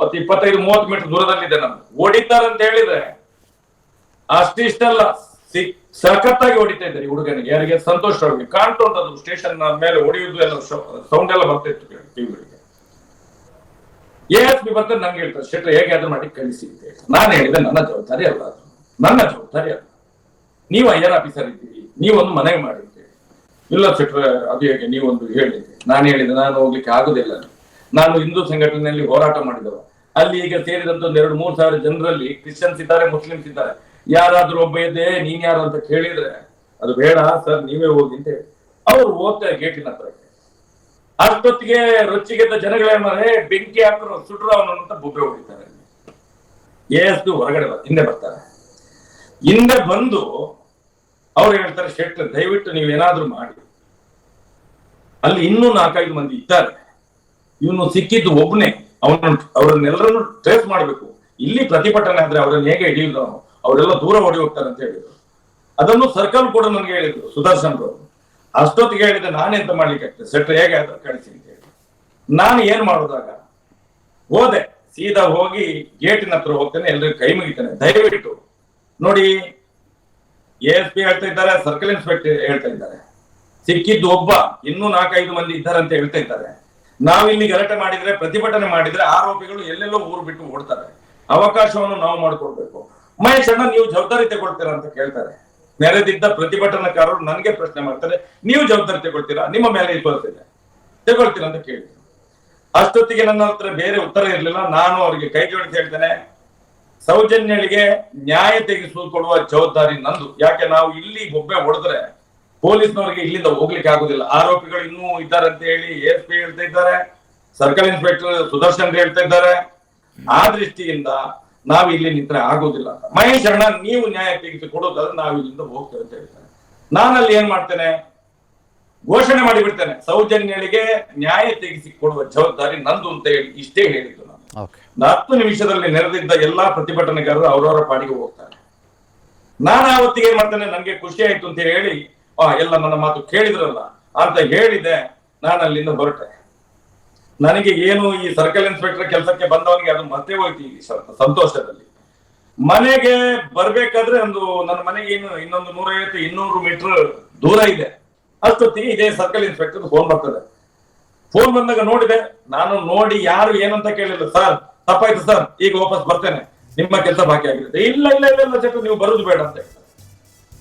ಹತ್ತು ಇಪ್ಪತ್ತೈದು, ಮೂವತ್ತು ಮೀಟರ್ ದೂರದಲ್ಲಿದೆ ನಾನು ಹೊಡಿತಾರೆ ಅಂತ ಹೇಳಿದ್ರೆ, ಅಷ್ಟಿಷ್ಟಲ್ಲ. ಸಿ- ಸಖತ್ತಾಗಿ ಹೊಡಿತಾ ಇದ್ದಾರೆ ಹುಡುಗನಿಗೆ. ಯಾರಿಗೆ? ಸಂತೋಷ್ ಅವ್ರಿಗೆ ಸ್ಟೇಷನ್ ಮೇಲೆ ಹೊಡೆಯುವುದು ಎಲ್ಲ ಸೌಂಡ್ ಎಲ್ಲ ಬರ್ತಾ ಇತ್ತು ಟಿವಿಗಳಿಗೆ ಎ ಎಸ್ ಪಿ ಬರ್ತಾರೆ ನಂಗೆ ಹೇಳ್ತಾರೆ, ಶೆಟ್ರ ಹೇಗೆ ಆದ್ರೂ ಮಾಡಿ ಕಳಿಸಿ ನಾನು ಹೇಳಿದೆ, ನನ್ನ ಜವಾಬ್ದಾರಿ ಅಲ್ಲ ಅದು. ನನ್ನ ಜವಾಬ್ದಾರಿ ಅಲ್ಲ ನೀವು ಐ ಆರ್ ಆಫೀಸರ್ ಇದ್ದೀರಿ. ನೀವೊಂದು ಮನವಿ ಮಾಡಿ ಅಂತ ಇಲ್ಲ ಶೆಟ್ರ, ಅದು ಹೇಗೆ? ನೀವೊಂದು ಹೇಳಿದೆ ನಾನು ಹೇಳಿದೆ, ನಾನು ಹೋಗ್ಲಿಕ್ಕೆ ಆಗುದಿಲ್ಲ ನಾನು ಹಿಂದೂ ಸಂಘಟನೆಯಲ್ಲಿ ಹೋರಾಟ ಮಾಡಿದವ. ಅಲ್ಲಿ ಈಗ ಸೇರಿದಂತ ಒಂದು ಎರಡು ಮೂರು ಸಾವಿರ ಜನರಲ್ಲಿ ಕ್ರಿಶ್ಚಿಯನ್ಸ್ ಇದ್ದಾರೆ, ಮುಸ್ಲಿಮ್ಸ್ ಇದ್ದಾರೆ. ಯಾರಾದ್ರೂ ಒಬ್ಬ ಇದ್ದೆ ನೀನ್ ಯಾರು ಅಂತ ಕೇಳಿದ್ರೆ, ಅದು ಬೇಡ, ಸರ್, ನೀವೇ ಹೋಗಿ ಅಂತ ಹೇಳಿ. ಅವ್ರು ಓದ್ತಾರೆ ಗೇಟಿನ ಹತ್ರಕ್ಕೆ ಅಷ್ಟೊತ್ತಿಗೆ ರೊಚ್ಚಿಗೆದ್ದ ಜನಗಳೇನ್ ಮಾರೇ, ಬೆಂಕಿ ಹಾಕರು ಸುಟ್ರು ಅವನು ಅಂತ ಬೊಬ್ಬೆ ಹೊಡಿತಾರೆ. ಎ ಎಸ್ ಹೊರಗಡೆ ಹಿಂದೆ ಬರ್ತಾರೆ. ಹಿಂದೆ ಬಂದು ಅವ್ರು ಹೇಳ್ತಾರೆ ಶೆಟ್ ದಯವಿಟ್ಟು ನೀವೇನಾದ್ರೂ ಮಾಡಿ. ಅಲ್ಲಿ ಇನ್ನೂ ನಾಲ್ಕೈದು ಮಂದಿ ಇದ್ದಾರೆ. ಇವನು ಸಿಕ್ಕಿದ್ದು ಒಬ್ಬನೇ ಅವನ ಅವರನ್ನೆಲ್ಲರನ್ನು ಟ್ರೇಸ್ ಮಾಡಬೇಕು. ಇಲ್ಲಿ ಪ್ರತಿಭಟನೆ ಆದ್ರೆ ಅವ್ರನ್ನ ಹೇಗೆ ಹಿಡಿಯುದು ನಾವು ಅವರೆಲ್ಲ ದೂರ ಓಡಿ ಹೋಗ್ತಾರೆ ಅಂತ ಹೇಳಿದ್ರು. ಅದನ್ನು ಸರ್ಕಲ್ ಕೂಡ ನನಗೆ ಹೇಳಿದ್ರು, ಸುದರ್ಶನ್ ಅವರು. ಅಷ್ಟೊತ್ತಿಗೆ ಹೇಳಿದೆ ನಾನೆಂತ ಮಾಡ್ಲಿಕ್ಕೆ ಆಗ್ತದೆ? ಸೆಟ್ರ್ ಹೇಗೆ ಆದ್ರೆ ಕಳಿಸಿ ಅಂತ ಹೇಳಿ ನಾನು ಏನ್ ಮಾಡುದಾಗ ಹೋದೆ, ಸೀದಾ ಹೋಗಿ ಗೇಟಿನ ಹತ್ರ ಹೋಗ್ತೇನೆ, ಎಲ್ರಿಗೂ ಕೈ ಮುಗಿತೇನೆ. ದಯವಿಟ್ಟು ನೋಡಿ ಎ ಎಸ್ ಪಿ ಹೇಳ್ತಾ ಇದ್ದಾರೆ, ಸರ್ಕಲ್ ಇನ್ಸ್ಪೆಕ್ಟರ್ ಹೇಳ್ತಾ ಇದ್ದಾರೆ. ಸಿಕ್ಕಿದ್ದು ಒಬ್ಬ, ಇನ್ನೂ ನಾಲ್ಕೈದು ಮಂದಿ ಇದ್ದಾರೆ ಅಂತ ಹೇಳ್ತಾ ಇದ್ದಾರೆ. ನಾವಿಲ್ಲಿ ಗಲಾಟೆ ಮಾಡಿದ್ರೆ, ಪ್ರತಿಭಟನೆ ಮಾಡಿದ್ರೆ ಆರೋಪಿಗಳು ಎಲ್ಲೆಲ್ಲೋ ಊರು ಬಿಟ್ಟು ಓಡ್ತಾರೆ. ಅವಕಾಶವನ್ನು ನಾವು ಮಾಡ್ಕೊಡ್ಬೇಕು. ಮಹೇಶ್ ಅಣ್ಣ, ನೀವು ಜವಾಬ್ದಾರಿ ತಗೊಳ್ತೀರಾ ಅಂತ ಕೇಳ್ತಾರೆ. ನೆರೆದಿದ್ದ ಪ್ರತಿಭಟನಾಕಾರರು ನನಗೆ ಪ್ರಶ್ನೆ ಮಾಡ್ತಾರೆ, ನೀವು ಜವಾಬ್ದಾರಿ ತಗೊಳ್ತೀರಾ? ನಿಮ್ಮ ಮೇಲೆ ಇದು. ಬರ್ತಿದೆ ತಗೊಳ್ತೀರಾ ಅಂತ ಕೇಳಿದ್ರು ಅಷ್ಟೊತ್ತಿಗೆ ನನ್ನ ಹತ್ರ ಬೇರೆ ಉತ್ತರ ಇರಲಿಲ್ಲ. ನಾನು ಅವರಿಗೆ ಕೈ ಜೋಡಿಸಿ ಹೇಳ್ತೇನೆ, ಸೌಜನ್ಯಳಿಗೆ ನ್ಯಾಯ ತೆಗೆಸು ಕೊಡುವ ಜವಾಬ್ದಾರಿ ನಂದು. ಯಾಕೆ ನಾವು ಇಲ್ಲಿ ಒಬ್ಬೆ ಹೊಡೆದ್ರೆ ಪೊಲೀಸ್ನವರಿಗೆ ಇಲ್ಲಿಂದ ಹೋಗ್ಲಿಕ್ಕೆ ಆಗುದಿಲ್ಲ. ಆರೋಪಿಗಳು ಇನ್ನೂ ಇದ್ದಾರೆ ಅಂತ ಹೇಳಿ ಎಸ್ ಪಿ ಹೇಳ್ತಾ ಇದ್ದಾರೆ, ಸರ್ಕಲ್ ಇನ್ಸ್ಪೆಕ್ಟರ್ ಸುದರ್ಶನ್ ಹೇಳ್ತಾ ಇದ್ದಾರೆ. ಆ ದೃಷ್ಟಿಯಿಂದ ನಾವು ಇಲ್ಲಿ ನಿಂತ್ರೆ ಆಗೋದಿಲ್ಲ ಮಹೇಶ್ ಅಣ್ಣ ನೀವು ನ್ಯಾಯ ತೆಗೆಸಿ ಕೊಡೋದಾದ್ರೆ ನಾವು ಇಲ್ಲಿಂದ ಹೋಗ್ತೇವೆ ಅಂತ ಹೇಳ್ತಾರೆ. ನಾನಲ್ಲಿ ಏನ್ ಮಾಡ್ತೇನೆ? ಘೋಷಣೆ ಮಾಡಿಬಿಡ್ತೇನೆ. ಸೌಜನ್ಯಳಿಗೆ ನ್ಯಾಯ ತೆಗೆಸಿ ಕೊಡುವ ಜವಾಬ್ದಾರಿ ನಂದು ಅಂತ ಹೇಳಿ ಇಷ್ಟೇ ಹೇಳಿದ್ದು ನಾನು. ಹತ್ತು ನಿಮಿಷದಲ್ಲಿ ನೆರೆದಿದ್ದ ಎಲ್ಲಾ ಪ್ರತಿಭಟನೆಗಾರರು ಅವರವರ ಪಾಡಿಗೆ ಹೋಗ್ತಾರೆ. ನಾನು ಆವತ್ತಿಗೆ ಏನ್ ಮಾಡ್ತೇನೆ? ನನಗೆ ಖುಷಿ ಆಯ್ತು ಅಂತ ಹೇಳಿ ಎಲ್ಲ ನನ್ನ ಮಾತು ಕೇಳಿದ್ರಲ್ಲ ಅಂತ ಹೇಳಿದೆ. ನಾನು ಅಲ್ಲಿಂದ ಹೊರಟೆ. ನನಗೆ ಏನು ಈ ಸರ್ಕಲ್ ಇನ್ಸ್ಪೆಕ್ಟರ್ ಕೆಲಸಕ್ಕೆ ಬಂದವನಿಗೆ ಅದು ಮತ್ತೆ ಹೋಯ್ತು ಈ ಸಂತೋಷದಲ್ಲಿ. ಮನೆಗೆ ಬರ್ಬೇಕಾದ್ರೆ ಒಂದು ನನ್ನ ಮನೆಗೆ ಇನ್ನು, ಇನ್ನೊಂದು ನೂರೈವತ್ತು, ಇನ್ನೂರು ಮೀಟರ್ ದೂರ ಇದೆ. ಅಷ್ಟೊತ್ತಿಗೆ ಇದೇ ಸರ್ಕಲ್ ಇನ್ಸ್ಪೆಕ್ಟರ್ ಫೋನ್ ಬರ್ತದೆ. ಫೋನ್ ಬಂದಾಗ ನೋಡಿದೆ, ನಾನು ನೋಡಿ ಯಾರು ಏನಂತ ಕೇಳಿಲ್ಲ. ಸರ್, ತಪ್ಪಾಯ್ತು ಸರ್, ಈಗ ವಾಪಸ್ ಬರ್ತೇನೆ. ನಿಮ್ಮ ಕೆಲಸ ಬಾಕಿ ಆಗಿರುತ್ತೆ. ಇಲ್ಲ ಇಲ್ಲ ಇಲ್ಲ ಇಲ್ಲ ಚಕ್ರ ನೀವು ಬರುದು ಬೇಡ ಅಂತ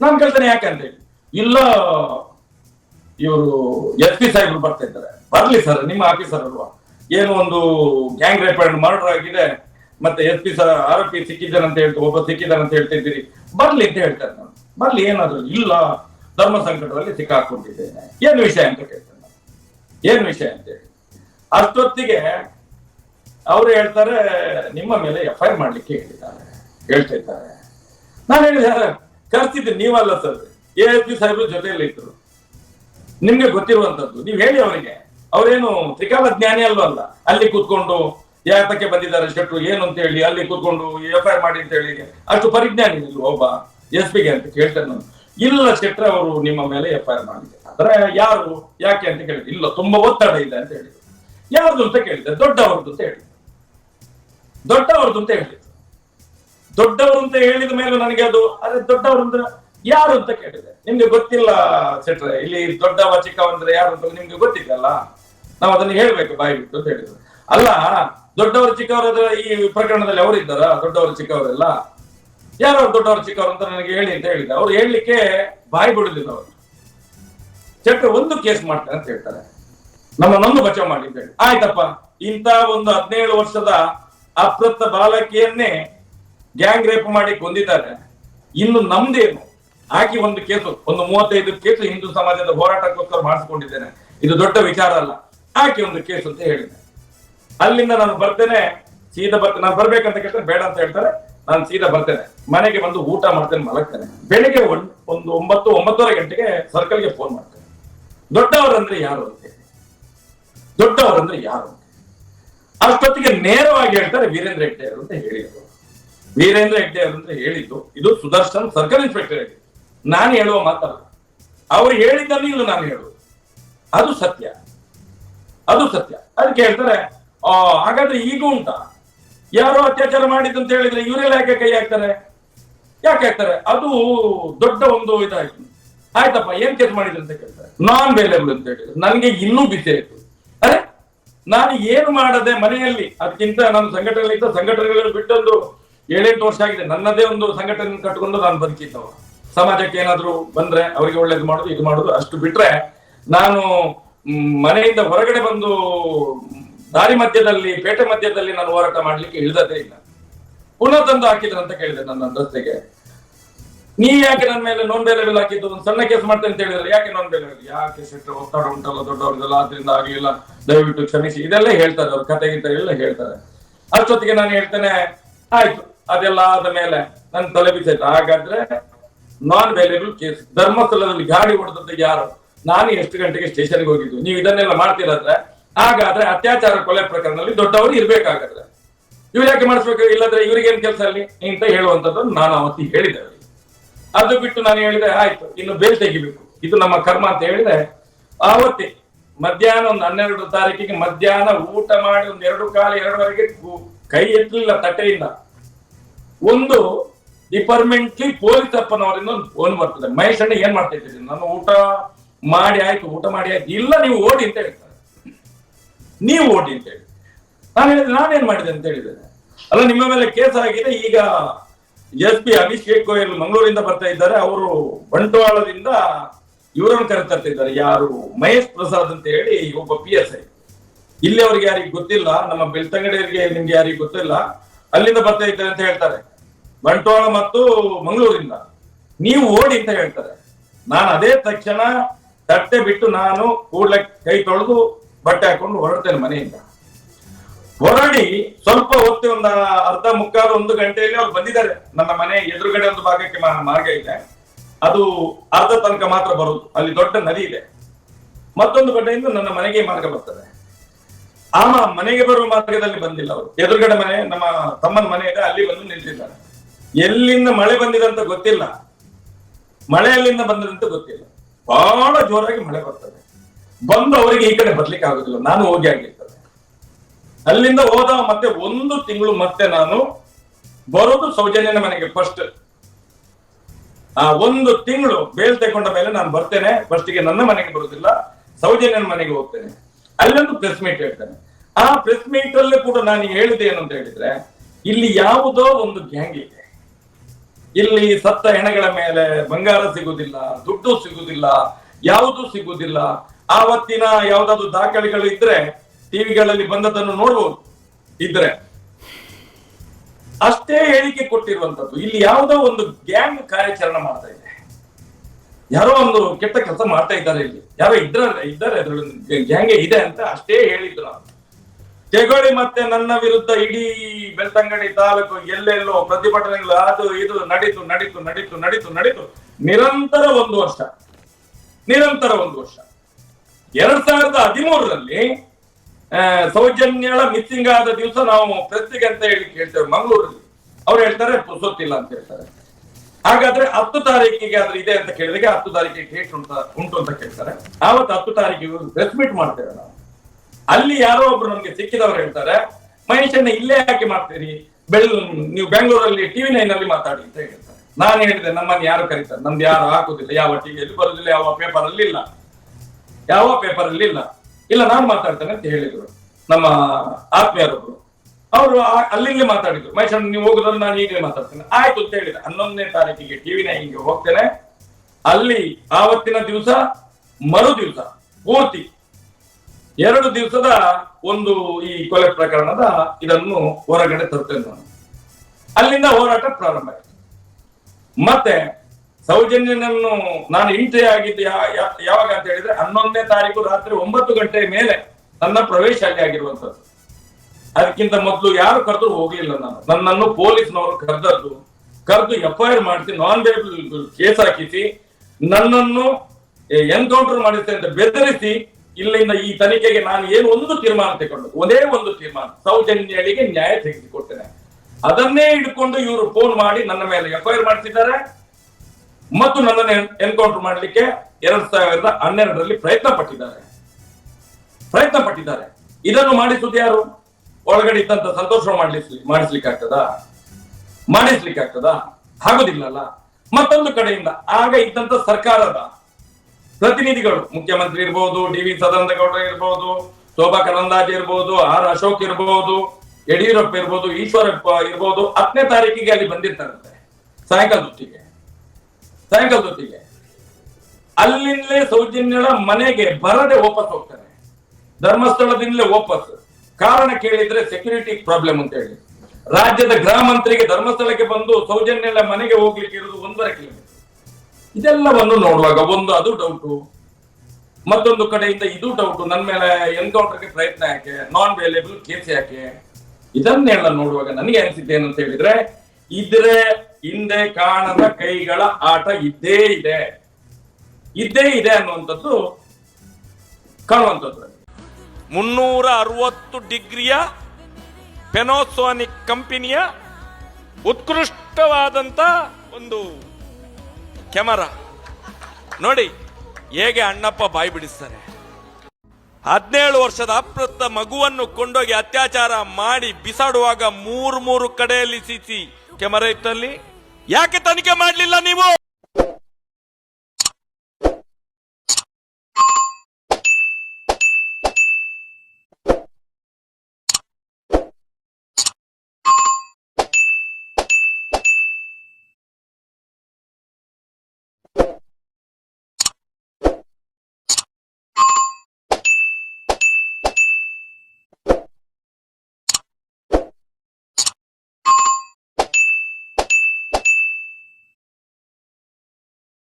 ನಾನು ಕೇಳ್ತೇನೆ ಯಾಕೆ? ಅಂತ ಇಲ್ಲ, ಇವರು ಎಸ್ ಪಿ ಸಾಹೇಬ್ರು ಬರ್ತಾ ಇದ್ದಾರೆ. ಬರ್ಲಿ ಸರ್, ನಿಮ್ಮ ಆಫೀಸರ್ ಅಲ್ವಾ? ಏನು ಒಂದು ಗ್ಯಾಂಗ್ ರೇಪ್ ಅಂಡ್ ಮರ್ಡರ್ ಆಗಿದೆ, ಮತ್ತೆ ಎಸ್ ಪಿ ಸರ್ ಆರೋಪಿ ಅಂತ ಹೇಳ್ತಾ, ಒಬ್ಬ ಸಿಕ್ಕಿದ್ದಾರೆ ಅಂತ ಇದ್ದೀರಿ. ಬರ್ಲಿ ಅಂತ ಹೇಳ್ತಾರೆ ನಾನು. ಬರ್ಲಿ, ಏನಾದ್ರು ಇಲ್ಲ, ಧರ್ಮ ಸಂಕಟದಲ್ಲಿ ಸಿಕ್ಕಾಕೊಂಡಿದ್ದೇನೆ ಏನು ವಿಷಯ ಅಂತ ಕೇಳ್ತಾರೆ ನಾನು. ಏನ್ ವಿಷಯ ಅಂತ ಹೇಳಿ. ಅಷ್ಟೊತ್ತಿಗೆ ಅವರು ಹೇಳ್ತಾರೆ, ನಿಮ್ಮ ಮೇಲೆ ಎಫ್ ಐ ಆರ್ ಮಾಡ್ಲಿಕ್ಕೆ ಹೇಳಿದ್ದಾರೆ. ಹೇಳ್ತಾ ಇದ್ದಾರೆ. ನಾನು ಹೇಳಿದೆ ಕರ್ತಿದ್ದೆ ನೀವಲ್ಲ ಸರ್. ಎ ಎಸ್ ಪಿ ಸಾಹೇಬ್ರು ಜೊತೆಯಲ್ಲಿ ಇದ್ರು ನಿಮ್ಗೆ ಗೊತ್ತಿರುವಂತದ್ದು. ನೀವು ಹೇಳಿ ಅವರಿಗೆ. ಅವರೇನು ತ್ರಿಕಾಲ ಜ್ಞಾನಿ ಅಲ್ವಲ್ಲ? ಅಲ್ಲಿ ಕೂತ್ಕೊಂಡು ಯಾತಕ್ಕೆ ಬಂದಿದ್ದಾರೆ ಶೆಟ್ರು ಏನು ಅಂತ ಹೇಳಿ, ಅಲ್ಲಿ ಕೂತ್ಕೊಂಡು ಎಫ್ ಐ ಮಾಡಿ ಅಂತ ಹೇಳಿ. ಅಷ್ಟು ಪರಿಜ್ಞಾನಿ ಒಬ್ಬ? ಎಸ್ ಪಿಗೆ ಅಂತ ಕೇಳ್ತೇನೆ ನಾನು. ಇಲ್ಲ ಶೆಟ್ರ, ಅವರು ನಿಮ್ಮ ಮೇಲೆ ಎಫ್ ಐ ಆರ್ ಮಾಡಿದೆ ಆದ್ರೆ ಯಾರು, ಯಾಕೆ ಅಂತ ಕೇಳಿದ್ರು ಇಲ್ಲ, ತುಂಬಾ ಒತ್ತಡ ಇದೆ ಅಂತ ಹೇಳಿದ್ರು ಯಾರ್ದು ಅಂತ ಕೇಳಿದೆ? ದೊಡ್ಡವರದ್ದು ಅಂತ ಹೇಳಿದ್ರು ದೊಡ್ಡವರದ್ದು ಅಂತ ಹೇಳಿದ್ರು ದೊಡ್ಡವರು ಅಂತ ಹೇಳಿದ ಮೇಲೆ ನನಗೆ ಅದು ಅದೇ ದೊಡ್ಡವರು ಅಂದ್ರೆ ಯಾರು ಅಂತ ಕೇಳಿದೆ? ನಿಮ್ಗೆ ಗೊತ್ತಿಲ್ಲ ಶೆಟ್ರೆ, ಇಲ್ಲಿ ದೊಡ್ಡವ ಚಿಕ್ಕವ ಅಂದ್ರೆ ಯಾರು ಅಂತ ನಿಮ್ಗೆ ಗೊತ್ತಿದ್ದಲ್ಲ ನಾವು ಅದನ್ನು ಹೇಳ್ಬೇಕು ಬಾಯಿ ಬಿಟ್ಟು ಅಂತ ಹೇಳಿದ್ರು. ಅಲ್ಲ, ದೊಡ್ಡವರು ಚಿಕ್ಕವರ ಈ ಪ್ರಕರಣದಲ್ಲಿ ಅವರು ಇದ್ದಾರ? ದೊಡ್ಡವರು ಚಿಕ್ಕವರೆಲ್ಲ? ಯಾರು ದೊಡ್ಡವರು ಚಿಕ್ಕವರು ಅಂತ ನನಗೆ ಹೇಳಿ ಅಂತ ಹೇಳಿದ ಅವ್ರು ಹೇಳಲಿಕ್ಕೆ ಬಾಯಿ ಬಿಡುದಿಲ್ಲ ಅವರು. ಚಟ್ರ ಒಂದು ಕೇಸ್ ಮಾಡ್ತಾರೆ ಅಂತ ಹೇಳ್ತಾರೆ. ನಮ್ಮನ್ನೊಂದು ಬಚಾವ್ ಮಾಡಿ ಅಂತ ಹೇಳಿ. ಆಯ್ತಪ್ಪ. ಇಂತ ಒಂದು ಹದಿನೇಳು ವರ್ಷದ ಅಪ್ರತ್ತ ಬಾಲಕಿಯನ್ನೇ ಗ್ಯಾಂಗ್ ರೇಪ್ ಮಾಡಿ ಕೊಂದಿದ್ದಾರೆ. ಇನ್ನು ನಮ್ದೇನು? ಆಕಿ ಒಂದು ಕೇಸು, ಒಂದು ಮೂವತ್ತೈದು ಕೇಸು ಹಿಂದೂ ಸಮಾಜದ ಹೋರಾಟಕ್ಕೋಸ್ಕರ ಮಾಡಿಸ್ಕೊಂಡಿದ್ದೇನೆ. ಇದು ದೊಡ್ಡ ವಿಚಾರ ಅಲ್ಲ. ಹಾಕಿ ಒಂದು ಕೇಸ್ ಅಂತ ಹೇಳಿದೆ ಅಲ್ಲಿಂದ ನಾನು ಬರ್ತೇನೆ, ಸೀದಾ ಬರ್ತೇನೆ. ನಾನು ಬರ್ಬೇಕಂತ ಕೇಳ್ತಾರೆ, ಬೇಡ ಅಂತ ಹೇಳ್ತಾರೆ. ನಾನು ಸೀದಾ ಬರ್ತೇನೆ. ಮನೆಗೆ ಬಂದು ಊಟ ಮಾಡ್ತೇನೆ, ಮಲಗ್ತೇನೆ. ಬೆಳಿಗ್ಗೆ ಒಂದು ಒಂದು ಒಂಬತ್ತು, ಒಂಬತ್ತುವರೆ ಗಂಟೆಗೆ ಸರ್ಕಲ್ಗೆ ಫೋನ್ ಮಾಡ್ತೇನೆ. ದೊಡ್ಡವರಂದ್ರೆ ಯಾರು ಅಂತ ಹೇಳಿ. ದೊಡ್ಡವರಂದ್ರೆ ಯಾರು ಅಷ್ಟೊತ್ತಿಗೆ ನೇರವಾಗಿ ಹೇಳ್ತಾರೆ ವೀರೇಂದ್ರ ಹೆಗ್ಡೆ ಅವರು ಅಂತ ಹೇಳಿದ್ರು ವೀರೇಂದ್ರ ಹೆಗ್ಡೆ ಅವರು ಅಂತ ಹೇಳಿದ್ದು, ಇದು ಸುದರ್ಶನ್ ಸರ್ಕಲ್ ಇನ್ಸ್ಪೆಕ್ಟರ್ ಹೇಳಿ ನಾನು ಹೇಳುವ ಮಾತಲ್ಲ. ಅವ್ರು ಹೇಳಿದ್ದನ್ನು ಇಲ್ಲ ನಾನು ಹೇಳುದು ಅದು ಸತ್ಯ. ಅದು ಸತ್ಯ. ಅದಕ್ಕೆ ಹೇಳ್ತಾರೆ, ಆ, ಹಾಗಾದ್ರೆ ಈಗ ಉಂಟಾ? ಯಾರೋ ಅತ್ಯಾಚಾರ ಮಾಡಿದ್ದು ಅಂತ ಹೇಳಿದ್ರೆ ಇವರೆಲ್ಲ ಯಾಕೆ ಕೈ ಹಾಕ್ತಾರೆ? ಯಾಕೆ ಹಾಕ್ತಾರೆ? ಅದು ದೊಡ್ಡ ಒಂದು ಇದಾಯ್ತು. ಆಯ್ತಪ್ಪ, ಏನ್ ಕೆಲಸ ಮಾಡಿದ್ರು ಅಂತ ಕೇಳ್ತಾರೆ. ನಾನ್ ಅವೈಲೇಬಲ್ ಅಂತ ಹೇಳಿದ್ರು. ನನಗೆ ಇನ್ನೂ ಬಿಸಿ ಆಯ್ತು. ಅರೆ, ನಾನು ಏನು ಮಾಡದೆ ಮನೆಯಲ್ಲಿ, ಅದಕ್ಕಿಂತ ನಾನು ಸಂಘಟನೆಗಳಿಂದ ಸಂಘಟನೆಗಳಲ್ಲಿ ಬಿಟ್ಟೊಂದು ಏಳೆಂಟು ವರ್ಷ ಆಗಿದೆ. ನನ್ನದೇ ಒಂದು ಸಂಘಟನೆ ಕಟ್ಟಿಕೊಂಡು ನಾನು ಬದುಕಿದ್ದವ. ಸಮಾಜಕ್ಕೆ ಏನಾದ್ರು ಬಂದ್ರೆ ಅವರಿಗೆ ಒಳ್ಳೇದು ಮಾಡುದು, ಇದು ಮಾಡುದು, ಅಷ್ಟು ಬಿಟ್ರೆ ನಾನು ಮನೆಯಿಂದ ಹೊರಗಡೆ ಬಂದು ದಾರಿ ಮಧ್ಯದಲ್ಲಿ, ಪೇಟೆ ಮಧ್ಯದಲ್ಲಿ ನಾನು ಹೋರಾಟ ಮಾಡ್ಲಿಕ್ಕೆ ಇಳಿದದೇ ಇಲ್ಲ. ಪುನಃ ತಂದು ಹಾಕಿದ್ರು ಅಂತ ಕೇಳಿದೆ ನನ್ನ ರಸ್ತೆಗೆ ನೀ ಯಾಕೆ ನನ್ನ ಮೇಲೆ ನೋನ್ ಬೇಲೆಬಲ್ ಹಾಕಿದ್ದು? ಒಂದು ಸಣ್ಣ ಕೇಸ್ ಮಾಡ್ತೇನೆ ಅಂತ ಹೇಳಿದ್ರೆ. ಯಾಕೆ ನೋನ್ ಬೇಲೆಬಲ್ ಯಾಕೆ ಸಿಟ್ಟು ಒತ್ತಡ ಉಂಟಲ್ಲ, ದೊಡ್ಡವ್ರಿಗೆಲ್ಲ ಆದ್ರಿಂದ ಆಗಲಿಲ್ಲ ದಯವಿಟ್ಟು ಕ್ಷಮಿಸಿ. ಇದೆಲ್ಲ ಹೇಳ್ತಾರೆ ಅವ್ರ ಕತೆ ಗಿತೆ ಎಲ್ಲ ಹೇಳ್ತಾರೆ. ಅಷ್ಟೊತ್ತಿಗೆ ನಾನು ಹೇಳ್ತೇನೆ, ಆಯ್ತು. ಅದೆಲ್ಲ ಆದ ಮೇಲೆ ನನ್ನ ತಲೆ ಬಿಸಾಯ್ತು. ಹಾಗಾದ್ರೆ ನಾನ್ ವೇಲೇಬಲ್ ಕೇಸ್ ಧರ್ಮಸ್ಥಳದಲ್ಲಿ ಗಾಡಿ ಹೊಡೆದದ್ದು ಯಾರು? ನಾನು ಎಷ್ಟು ಗಂಟೆಗೆ ಸ್ಟೇಷನ್ಗೆ ಹೋಗಿದ್ದು. ನೀವು ಇದನ್ನೆಲ್ಲ ಮಾಡ್ತಿರಾದ್ರೆ, ಹಾಗಾದ್ರೆ ಅತ್ಯಾಚಾರ ಕೊಲೆ ಪ್ರಕರಣದಲ್ಲಿ ದೊಡ್ಡವರು ಇರ್ಬೇಕಾಗತ್ತೆ. ಇವ್ರು ಯಾಕೆ ಮಾಡಿಸ್ಬೇಕು? ಇಲ್ಲದ್ರೆ ಇವ್ರಿಗೇನ್ ಕೆಲಸ ಅಲ್ಲಿ? ಅಂತ ಹೇಳುವಂತದ್ದು ನಾನು ಅವತ್ತಿ ಹೇಳಿದೆ. ಅದು ಬಿಟ್ಟು ನಾನು ಹೇಳಿದೆ, ಆಯ್ತು, ಇನ್ನು ಬೇಲ್ ತೆಗಿಬೇಕು. ಇದು ನಮ್ಮ ಕರ್ಮ ಅಂತ ಹೇಳಿದೆ. ಆವತ್ತೇ, ಮಧ್ಯಾಹ್ನ ಒಂದು ಹನ್ನೆರಡು ತಾರೀಕಿಗೆ ಮಧ್ಯಾಹ್ನ ಊಟ ಮಾಡಿ ಒಂದ್ ಎರಡು ಕಾಲ ಎರಡುವರೆಗೆ ಕೂ- ಕೈ ಎತ್ತಲಿಲ್ಲ ತಟ್ಟೆಯಿಂದ. ಒಂದು ಡಿಪಾರ್ಟ್ಮೆಂಟ್ಲಿ ಪೊಲೀಸ್ ಅಪ್ಪನವರಿಂದ ಒಂದು ಫೋನ್ ಬರ್ತದೆ. ಮಹೇಶ್ ಅಣ್ಣ ಏನ್ ಮಾಡ್ತಾ ಇದ್ದೀನಿ ನಾನು ಊಟ ಮಾಡಿ ಆಯ್ತು, ಊಟ ಮಾಡಿ ಆಯ್ತು. ಇಲ್ಲ, ನೀವು ಓಡಿ ಅಂತ ಹೇಳ್ತಾರೆ ನೀವು ಓಡಿ ಅಂತ ಹೇಳಿ ನಾನು ಹೇಳಿದ್ರೆ ನಾನೇನ್ ಮಾಡಿದೆ ಅಂತ ಹೇಳಿದ್ದೇನೆ ಅಲ್ಲ, ನಿಮ್ಮ ಮೇಲೆ ಕೇಸ್ ಆಗಿದೆ. ಈಗ ಎಸ್ ಪಿ ಅಭಿಷೇಕ್ ಗೋಯಲ್ ಮಂಗಳೂರಿಂದ ಬರ್ತಾ ಇದ್ದಾರೆ. ಅವರು ಬಂಟ್ವಾಳದಿಂದ ಇವರನ್ನು ಕರೆತರ್ತಾ ಇದ್ದಾರೆ. ಯಾರು? ಮಹೇಶ್ ಪ್ರಸಾದ್ ಅಂತ ಹೇಳಿ ಒಬ್ಬ ಪಿ ಎಸ್ ಐ ಇಲ್ಲಿ ಅವ್ರಿಗೆ ಯಾರಿಗೆ ಗೊತ್ತಿಲ್ಲ. ನಮ್ಮ ಬೆಳ್ತಂಗಡಿಯವರಿಗೆ ನಿಮ್ಗೆ ಯಾರಿಗೆ ಗೊತ್ತಿಲ್ಲ. ಅಲ್ಲಿಂದ ಬರ್ತಾ ಇದ್ದಾರೆ ಅಂತ ಹೇಳ್ತಾರೆ. ಬಂಟ್ವಾಳ ಮತ್ತು ಮಂಗಳೂರಿಂದ. ನೀವು ಓಡಿ ಅಂತ ಹೇಳ್ತಾರೆ. ನಾನು ಅದೇ ತಕ್ಷಣ ತಟ್ಟೆ ಬಿಟ್ಟು ನಾನು ಕೂಡ್ಲೆ ಕೈ ತೊಳೆದು ಬಟ್ಟೆ ಹಾಕೊಂಡು ಹೊರಡ್ತೇನೆ ಮನೆಯಿಂದ. ಹೊರಡಿ ಸ್ವಲ್ಪ ಹೊತ್ತು ಒಂದು ಅರ್ಧ ಮುಕ್ಕಾಲು ಒಂದು ಗಂಟೆಯಲ್ಲಿ ಅವ್ರು ಬಂದಿದ್ದಾರೆ. ನನ್ನ ಮನೆ ಎದುರುಗಡೆ ಒಂದು ಭಾಗಕ್ಕೆ ಮಾರ್ಗ ಇದೆ. ಅದು ಅರ್ಧ ತನಕ ಮಾತ್ರ ಬರುದು ಅಲ್ಲಿ ದೊಡ್ಡ ನದಿ ಇದೆ. ಮತ್ತೊಂದು ಕಡೆಯಿಂದ ನನ್ನ ಮನೆಗೆ ಮಾರ್ಗ ಬರ್ತದೆ. ಆ ಮನೆಗೆ ಬರುವ ಮಾರ್ಗದಲ್ಲಿ ಬಂದಿಲ್ಲ ಅವರು. ಎದುರುಗಡೆ ಮನೆ, ನಮ್ಮ ತಮ್ಮನ ಮನೆ ಇದೆ, ಅಲ್ಲಿ ಬಂದು ನಿಂತಿದ್ದಾರೆ. ಎಲ್ಲಿಂದ ಮಳೆ ಬಂದಿದೆ ಅಂತ ಗೊತ್ತಿಲ್ಲ. ಮಳೆಯಲ್ಲಿಂದ ಅಂತ ಗೊತ್ತಿಲ್ಲ. ಬಹಳ ಜೋರಾಗಿ ಮಳೆ ಬರ್ತದೆ. ಬಂದು ಅವರಿಗೆ ಈ ಕಡೆ ಬರ್ಲಿಕ್ಕೆ ಆಗುದಿಲ್ಲ. ನಾನು ಹೋಗಿ ಆಗಿರ್ತದೆ ಅಲ್ಲಿಂದ ಹೋದ ಮತ್ತೆ ಒಂದು ತಿಂಗಳು ಮತ್ತೆ ನಾನು ಬರೋದು ಸೌಜನ್ಯನ ಮನೆಗೆ ಫಸ್ಟ್ ಆ ಒಂದು ತಿಂಗಳು ಬೇಲ್ ತಗೊಂಡ ಮೇಲೆ ನಾನು ಬರ್ತೇನೆ. ಫಸ್ಟಿಗೆ ನನ್ನ ಮನೆಗೆ ಬರುದಿಲ್ಲ. ಸೌಜನ್ಯನ ಮನೆಗೆ ಹೋಗ್ತೇನೆ. ಅಲ್ಲೊಂದು ಪ್ರೆಸ್ ಮೀಟ್ ಹೇಳ್ತೇನೆ. ಆ ಪ್ರೆಸ್ ಮೀಟ್ ಅಲ್ಲೇ ಕೂಡ ನಾನು ಹೇಳಿದೆ ಏನು ಅಂತ ಹೇಳಿದ್ರೆ, ಇಲ್ಲಿ ಯಾವುದೋ ಒಂದು ಗ್ಯಾಂಗ್ ಇದೆ. ಇಲ್ಲಿ ಸತ್ತ ಹೆಣಗಳ ಮೇಲೆ ಬಂಗಾರ ಸಿಗುದಿಲ್ಲ, ದುಡ್ಡು ಸಿಗುದಿಲ್ಲ, ಯಾವುದು ಸಿಗುದಿಲ್ಲ. ಆವತ್ತಿನ ಯಾವ್ದಾದ್ರು ದಾಖಲೆಗಳು ಇದ್ರೆ ಟಿವಿಗಳಲ್ಲಿ ಬಂದದನ್ನು ನೋಡ್ಬೋದು. ಇದ್ರೆ. ಅಷ್ಟೇ ಹೇಳಿಕೆ ಕೊಟ್ಟಿರುವಂತದ್ದು ಇಲ್ಲಿ ಯಾವುದೋ ಒಂದು ಗ್ಯಾಂಗ್ ಕಾರ್ಯಾಚರಣೆ ಮಾಡ್ತಾ ಇದೆ. ಯಾರೋ ಒಂದು ಕೆಟ್ಟ ಕೆಲಸ ಮಾಡ್ತಾ ಇದ್ದಾರೆ ಇಲ್ಲಿ. ಯಾರೋ ಇದ್ರ ಇದ್ದಾರೆ ಅದ್ರಲ್ಲಿ ಗ್ಯಾಂಗೆ ಇದೆ ಅಂತ ಅಷ್ಟೇ ಹೇಳಿದ್ರು ತೆಗೊಳ್ಳಿ ಮತ್ತೆ ನನ್ನ ವಿರುದ್ಧ ಇಡೀ ಬೆಳ್ತಂಗಡಿ ತಾಲೂಕು ಎಲ್ಲೆಲ್ಲೋ ಪ್ರತಿಭಟನೆಗಳು ಅದು ಇದು ನಡೀತು ನಡೀತು ನಡೀತು ನಡೀತು ನಡೀತು. ನಿರಂತರ ಒಂದು ವರ್ಷ. ನಿರಂತರ ಒಂದು ವರ್ಷ. ಎರಡ್ ಸಾವಿರದ ಹದಿಮೂರರಲ್ಲಿ ಸೌಜನ್ಯಳ ಮಿಸ್ಸಿಂಗ್ ಆದ ದಿವಸ ನಾವು ಪ್ರತಿಗೆ ಅಂತ ಹೇಳಿ ಕೇಳ್ತೇವೆ ಮಂಗಳೂರಲ್ಲಿ. ಅವ್ರು ಹೇಳ್ತಾರೆ ಪುರ್ಸೊತ್ತಿಲ್ಲ ಅಂತ ಹೇಳ್ತಾರೆ. ಹಾಗಾದ್ರೆ ಹತ್ತು ತಾರೀಕಿಗೆ ಆದ್ರೆ ಇದೆ ಅಂತ ಕೇಳಿದಾಗ ಹತ್ತು ತಾರೀಕಿಗೆ ಡೇಟ್ ಉಂಟ ಉಂಟು ಅಂತ ಕೇಳ್ತಾರೆ. ಆವತ್ತು ಹತ್ತು ತಾರೀಕಿಗೆ ಪ್ರೆಸ್ ಮೀಟ್ ಮಾಡ್ತೇವೆ ನಾವು. ಅಲ್ಲಿ ಯಾರೋ ಒಬ್ರು ನಮ್ಗೆ ಸಿಕ್ಕಿದವರು ಹೇಳ್ತಾರೆ ಮಹೇಶನ್ನ ಇಲ್ಲೇ ಯಾಕೆ ಮಾಡ್ತೀರಿ? ಬೆಳ್, ನೀವು ಬೆಂಗಳೂರಲ್ಲಿ ಟಿವಿ ನೈನ್ ಅಲ್ಲಿ ಮಾತಾಡಿ ಅಂತ ಹೇಳ್ತಾರೆ. ನಾನು ಹೇಳಿದೆ, ನಮ್ಮನ್ನು ಯಾರು ಕರೀತಾರೆ? ನಮ್ದು ಯಾರು ಹಾಕುದಿಲ್ಲ, ಯಾವ ಟಿವಿಯಲ್ಲಿ ಬರುದಿಲ್ಲ, ಯಾವ ಪೇಪರ್ ಅಲ್ಲಿ ಇಲ್ಲ. ಯಾವ ಪೇಪರ್ ಅಲ್ಲಿ ಇಲ್ಲ. ಇಲ್ಲ, ನಾನು ಮಾತಾಡ್ತೇನೆ ಅಂತ ಹೇಳಿದ್ರು. ನಮ್ಮ ಆತ್ಮೀಯರೊಬ್ರು. ಅವರು ಅಲ್ಲಿ ಮಾತಾಡಿದ್ರು. ಮಹೇಶನ್ ನೀವು ಹೋಗುದನ್ನು ನಾನು ಈಗಲೇ ಮಾತಾಡ್ತೇನೆ. ಆಯ್ತು ಅಂತ ಹೇಳಿದೆ. ಹನ್ನೊಂದನೇ ತಾರೀಕಿಗೆ ಟಿವಿ ನೈನ್ಗೆ ಹೋಗ್ತೇನೆ. ಅಲ್ಲಿ, ಆವತ್ತಿನ ದಿವಸ ಮರು ದಿವಸ ಪೂರ್ತಿ ಎರಡು ದಿವಸದ ಒಂದು ಈ ಕೊಲೆ ಪ್ರಕರಣದ ಇದನ್ನು ಹೊರಗಡೆ ತರ್ತೇನೆ ನಾನು. ಅಲ್ಲಿಂದ ಹೋರಾಟ ಪ್ರಾರಂಭ ಆಯಿತು. ಮತ್ತೆ ಸೌಜನ್ಯನನ್ನು ನಾನು ಇಂಟ್ರಿ ಆಗಿದ್ದು ಯಾವಾಗ ಅಂತ ಹೇಳಿದ್ರೆ ಹನ್ನೊಂದನೇ ತಾರೀಕು ರಾತ್ರಿ ಒಂಬತ್ತು ಗಂಟೆ ಮೇಲೆ ನನ್ನ ಪ್ರವೇಶ ಅಲ್ಲಿ ಆಗಿರುವಂತದ್ದು ಅದಕ್ಕಿಂತ ಮೊದಲು ಯಾರು ಕರೆದ್ರು ಹೋಗ್ಲಿಲ್ಲ ನಾನು. ನನ್ನನ್ನು ಪೊಲೀಸ್ನವರು ಕರೆದದ್ದು, ಕರೆದು ಎಫ್ ಐ ಮಾಡಿಸಿ ನಾನ್ ವೇಬಲ್ ಕೇಸ್ ಹಾಕಿಸಿ, ನನ್ನನ್ನು ಎನ್ಕೌಂಟರ್ ಮಾಡಿಸ್ತೇನೆ ಅಂತ ಬೆದರಿಸಿ ಇಲ್ಲಿಂದ ಈ ತನಿಖೆಗೆ ನಾನು ಏನು ಒಂದು ತೀರ್ಮಾನ ತೆಗೊಂಡು, ಒಂದೇ ಒಂದು ತೀರ್ಮಾನ, ಸೌಜನ್ಯಳಿಗೆ ನ್ಯಾಯ ತೆಗೆದುಕೊಡ್ತೇನೆ. ಅದನ್ನೇ ಇಟ್ಕೊಂಡು ಇವರು ಫೋನ್ ಮಾಡಿ ನನ್ನ ಮೇಲೆ ಎಫ್ಐಆರ್ ಮಾಡ್ತಿದ್ದಾರೆ. ಮತ್ತು ನನ್ನನ್ನು ಎನ್ಕೌಂಟರ್ ಮಾಡಲಿಕ್ಕೆ ಎರಡ್ ಸಾವಿರದ ಹನ್ನೆರಡರಲ್ಲಿ ಪ್ರಯತ್ನ ಪಟ್ಟಿದ್ದಾರೆ ಪ್ರಯತ್ನ ಪಟ್ಟಿದ್ದಾರೆ ಇದನ್ನು ಮಾಡಿಸುದು ಯಾರು? ಒಳಗಡೆ ಇದ್ದಂತ ಸಂತೋಷ ಮಾಡ್ಲಿಸ್ಲಿ ಮಾಡಿಸ್ಲಿಕ್ಕೆ ಆಗ್ತದಾ ಮಾಡಿಸ್ಲಿಕ್ಕೆ ಆಗ್ತದಾ ಆಗುದಿಲ್ಲಲ್ಲ. ಮತ್ತೊಂದು ಕಡೆಯಿಂದ, ಆಗ ಇದ್ದಂತ ಸರ್ಕಾರದ ಪ್ರತಿನಿಧಿಗಳು, ಮುಖ್ಯಮಂತ್ರಿ ಇರ್ಬೋದು, ಡಿ ವಿ ಸದಾನಂದ ಗೌಡ ಇರ್ಬೋದು, ಶೋಭಾ ಕರಂದಾಜೆ ಇರ್ಬೋದು, ಆರ್ ಅಶೋಕ್ ಇರ್ಬೋದು, ಯಡಿಯೂರಪ್ಪ ಇರ್ಬೋದು, ಈಶ್ವರಪ್ಪ ಇರ್ಬೋದು, ಹತ್ತನೇ ತಾರೀಕಿಗೆ ಅಲ್ಲಿ ಬಂದಿರ್ತಾರಂತೆ, ಸಾಯಂಕಾಲ ಹೊತ್ತಿಗೆ. ಸಾಯಂಕಾಲ ಹೊತ್ತಿಗೆ. ಅಲ್ಲಿಂದಲೇ ಸೌಜನ್ಯಳ ಮನೆಗೆ ಬರದೆ ವಾಪಸ್ ಹೋಗ್ತಾರೆ. ಧರ್ಮಸ್ಥಳದಿಂದಲೇ ವಾಪಸ್. ಕಾರಣ ಕೇಳಿದ್ರೆ ಸೆಕ್ಯೂರಿಟಿ ಪ್ರಾಬ್ಲಮ್ ಅಂತ ಹೇಳಿ. ರಾಜ್ಯದ ಗೃಹ ಮಂತ್ರಿಗೆ ಧರ್ಮಸ್ಥಳಕ್ಕೆ ಬಂದು ಸೌಜನ್ಯಳ ಮನೆಗೆ ಹೋಗ್ಲಿಕ್ಕೆ ಇರುವುದು ಒಂದೂವರೆ ಕಿಲೋಮೀಟರ್. ಇದೆಲ್ಲವನ್ನು ನೋಡುವಾಗ ಒಂದು ಅದು ಡೌಟು ಮತ್ತೊಂದು ಕಡೆಯಿಂದ ಇದು ಡೌಟು ನನ್ನ ಮೇಲೆ ಎನ್ಕೌಂಟರ್ಗೆ ಪ್ರಯತ್ನ ಯಾಕೆ? ನಾನ್ ವೇಲೇಬಲ್ ಕೇಸ್ ಯಾಕೆ? ಇದನ್ನೆಲ್ಲ ನೋಡುವಾಗ ನನಗೆ ಅನಿಸಿದ್ದು ಏನಂತ ಹೇಳಿದ್ರೆ, ಇದ್ರೆ ಹಿಂದೆ ಕಾಣದ ಕೈಗಳ ಆಟ ಇದ್ದೇ ಇದೆ. ಇದ್ದೇ ಇದೆ ಅನ್ನುವಂಥದ್ದು ಕಾಣುವಂಥದ್ದು. ಮುನ್ನೂರ ಅರವತ್ತು ಡಿಗ್ರಿಯ ಪೆನೋಸೋನಿಕ್ ಕಂಪನಿಯ ಉತ್ಕೃಷ್ಟವಾದಂತ ಒಂದು ಕ್ಯಾಮರಾ. ನೋಡಿ, ಹೇಗೆ ಅಣ್ಣಪ್ಪ ಬಾಯಿ ಬಿಡಿಸ್ತಾರೆ. ಹದಿನೇಳು ವರ್ಷದ ಅಪ್ರಸ್ತ ಮಗುವನ್ನು ಕೊಂಡೋಗಿ ಅತ್ಯಾಚಾರ ಮಾಡಿ ಬಿಸಾಡುವಾಗ ಮೂರು ಮೂರು ಕಡೆಯಲ್ಲಿ ಸಿಸಿ ಕ್ಯಾಮರಾ ಇತ್ತಲ್ಲಿ ಯಾಕೆ ತನಿಖೆ ಮಾಡಲಿಲ್ಲ ನೀವು?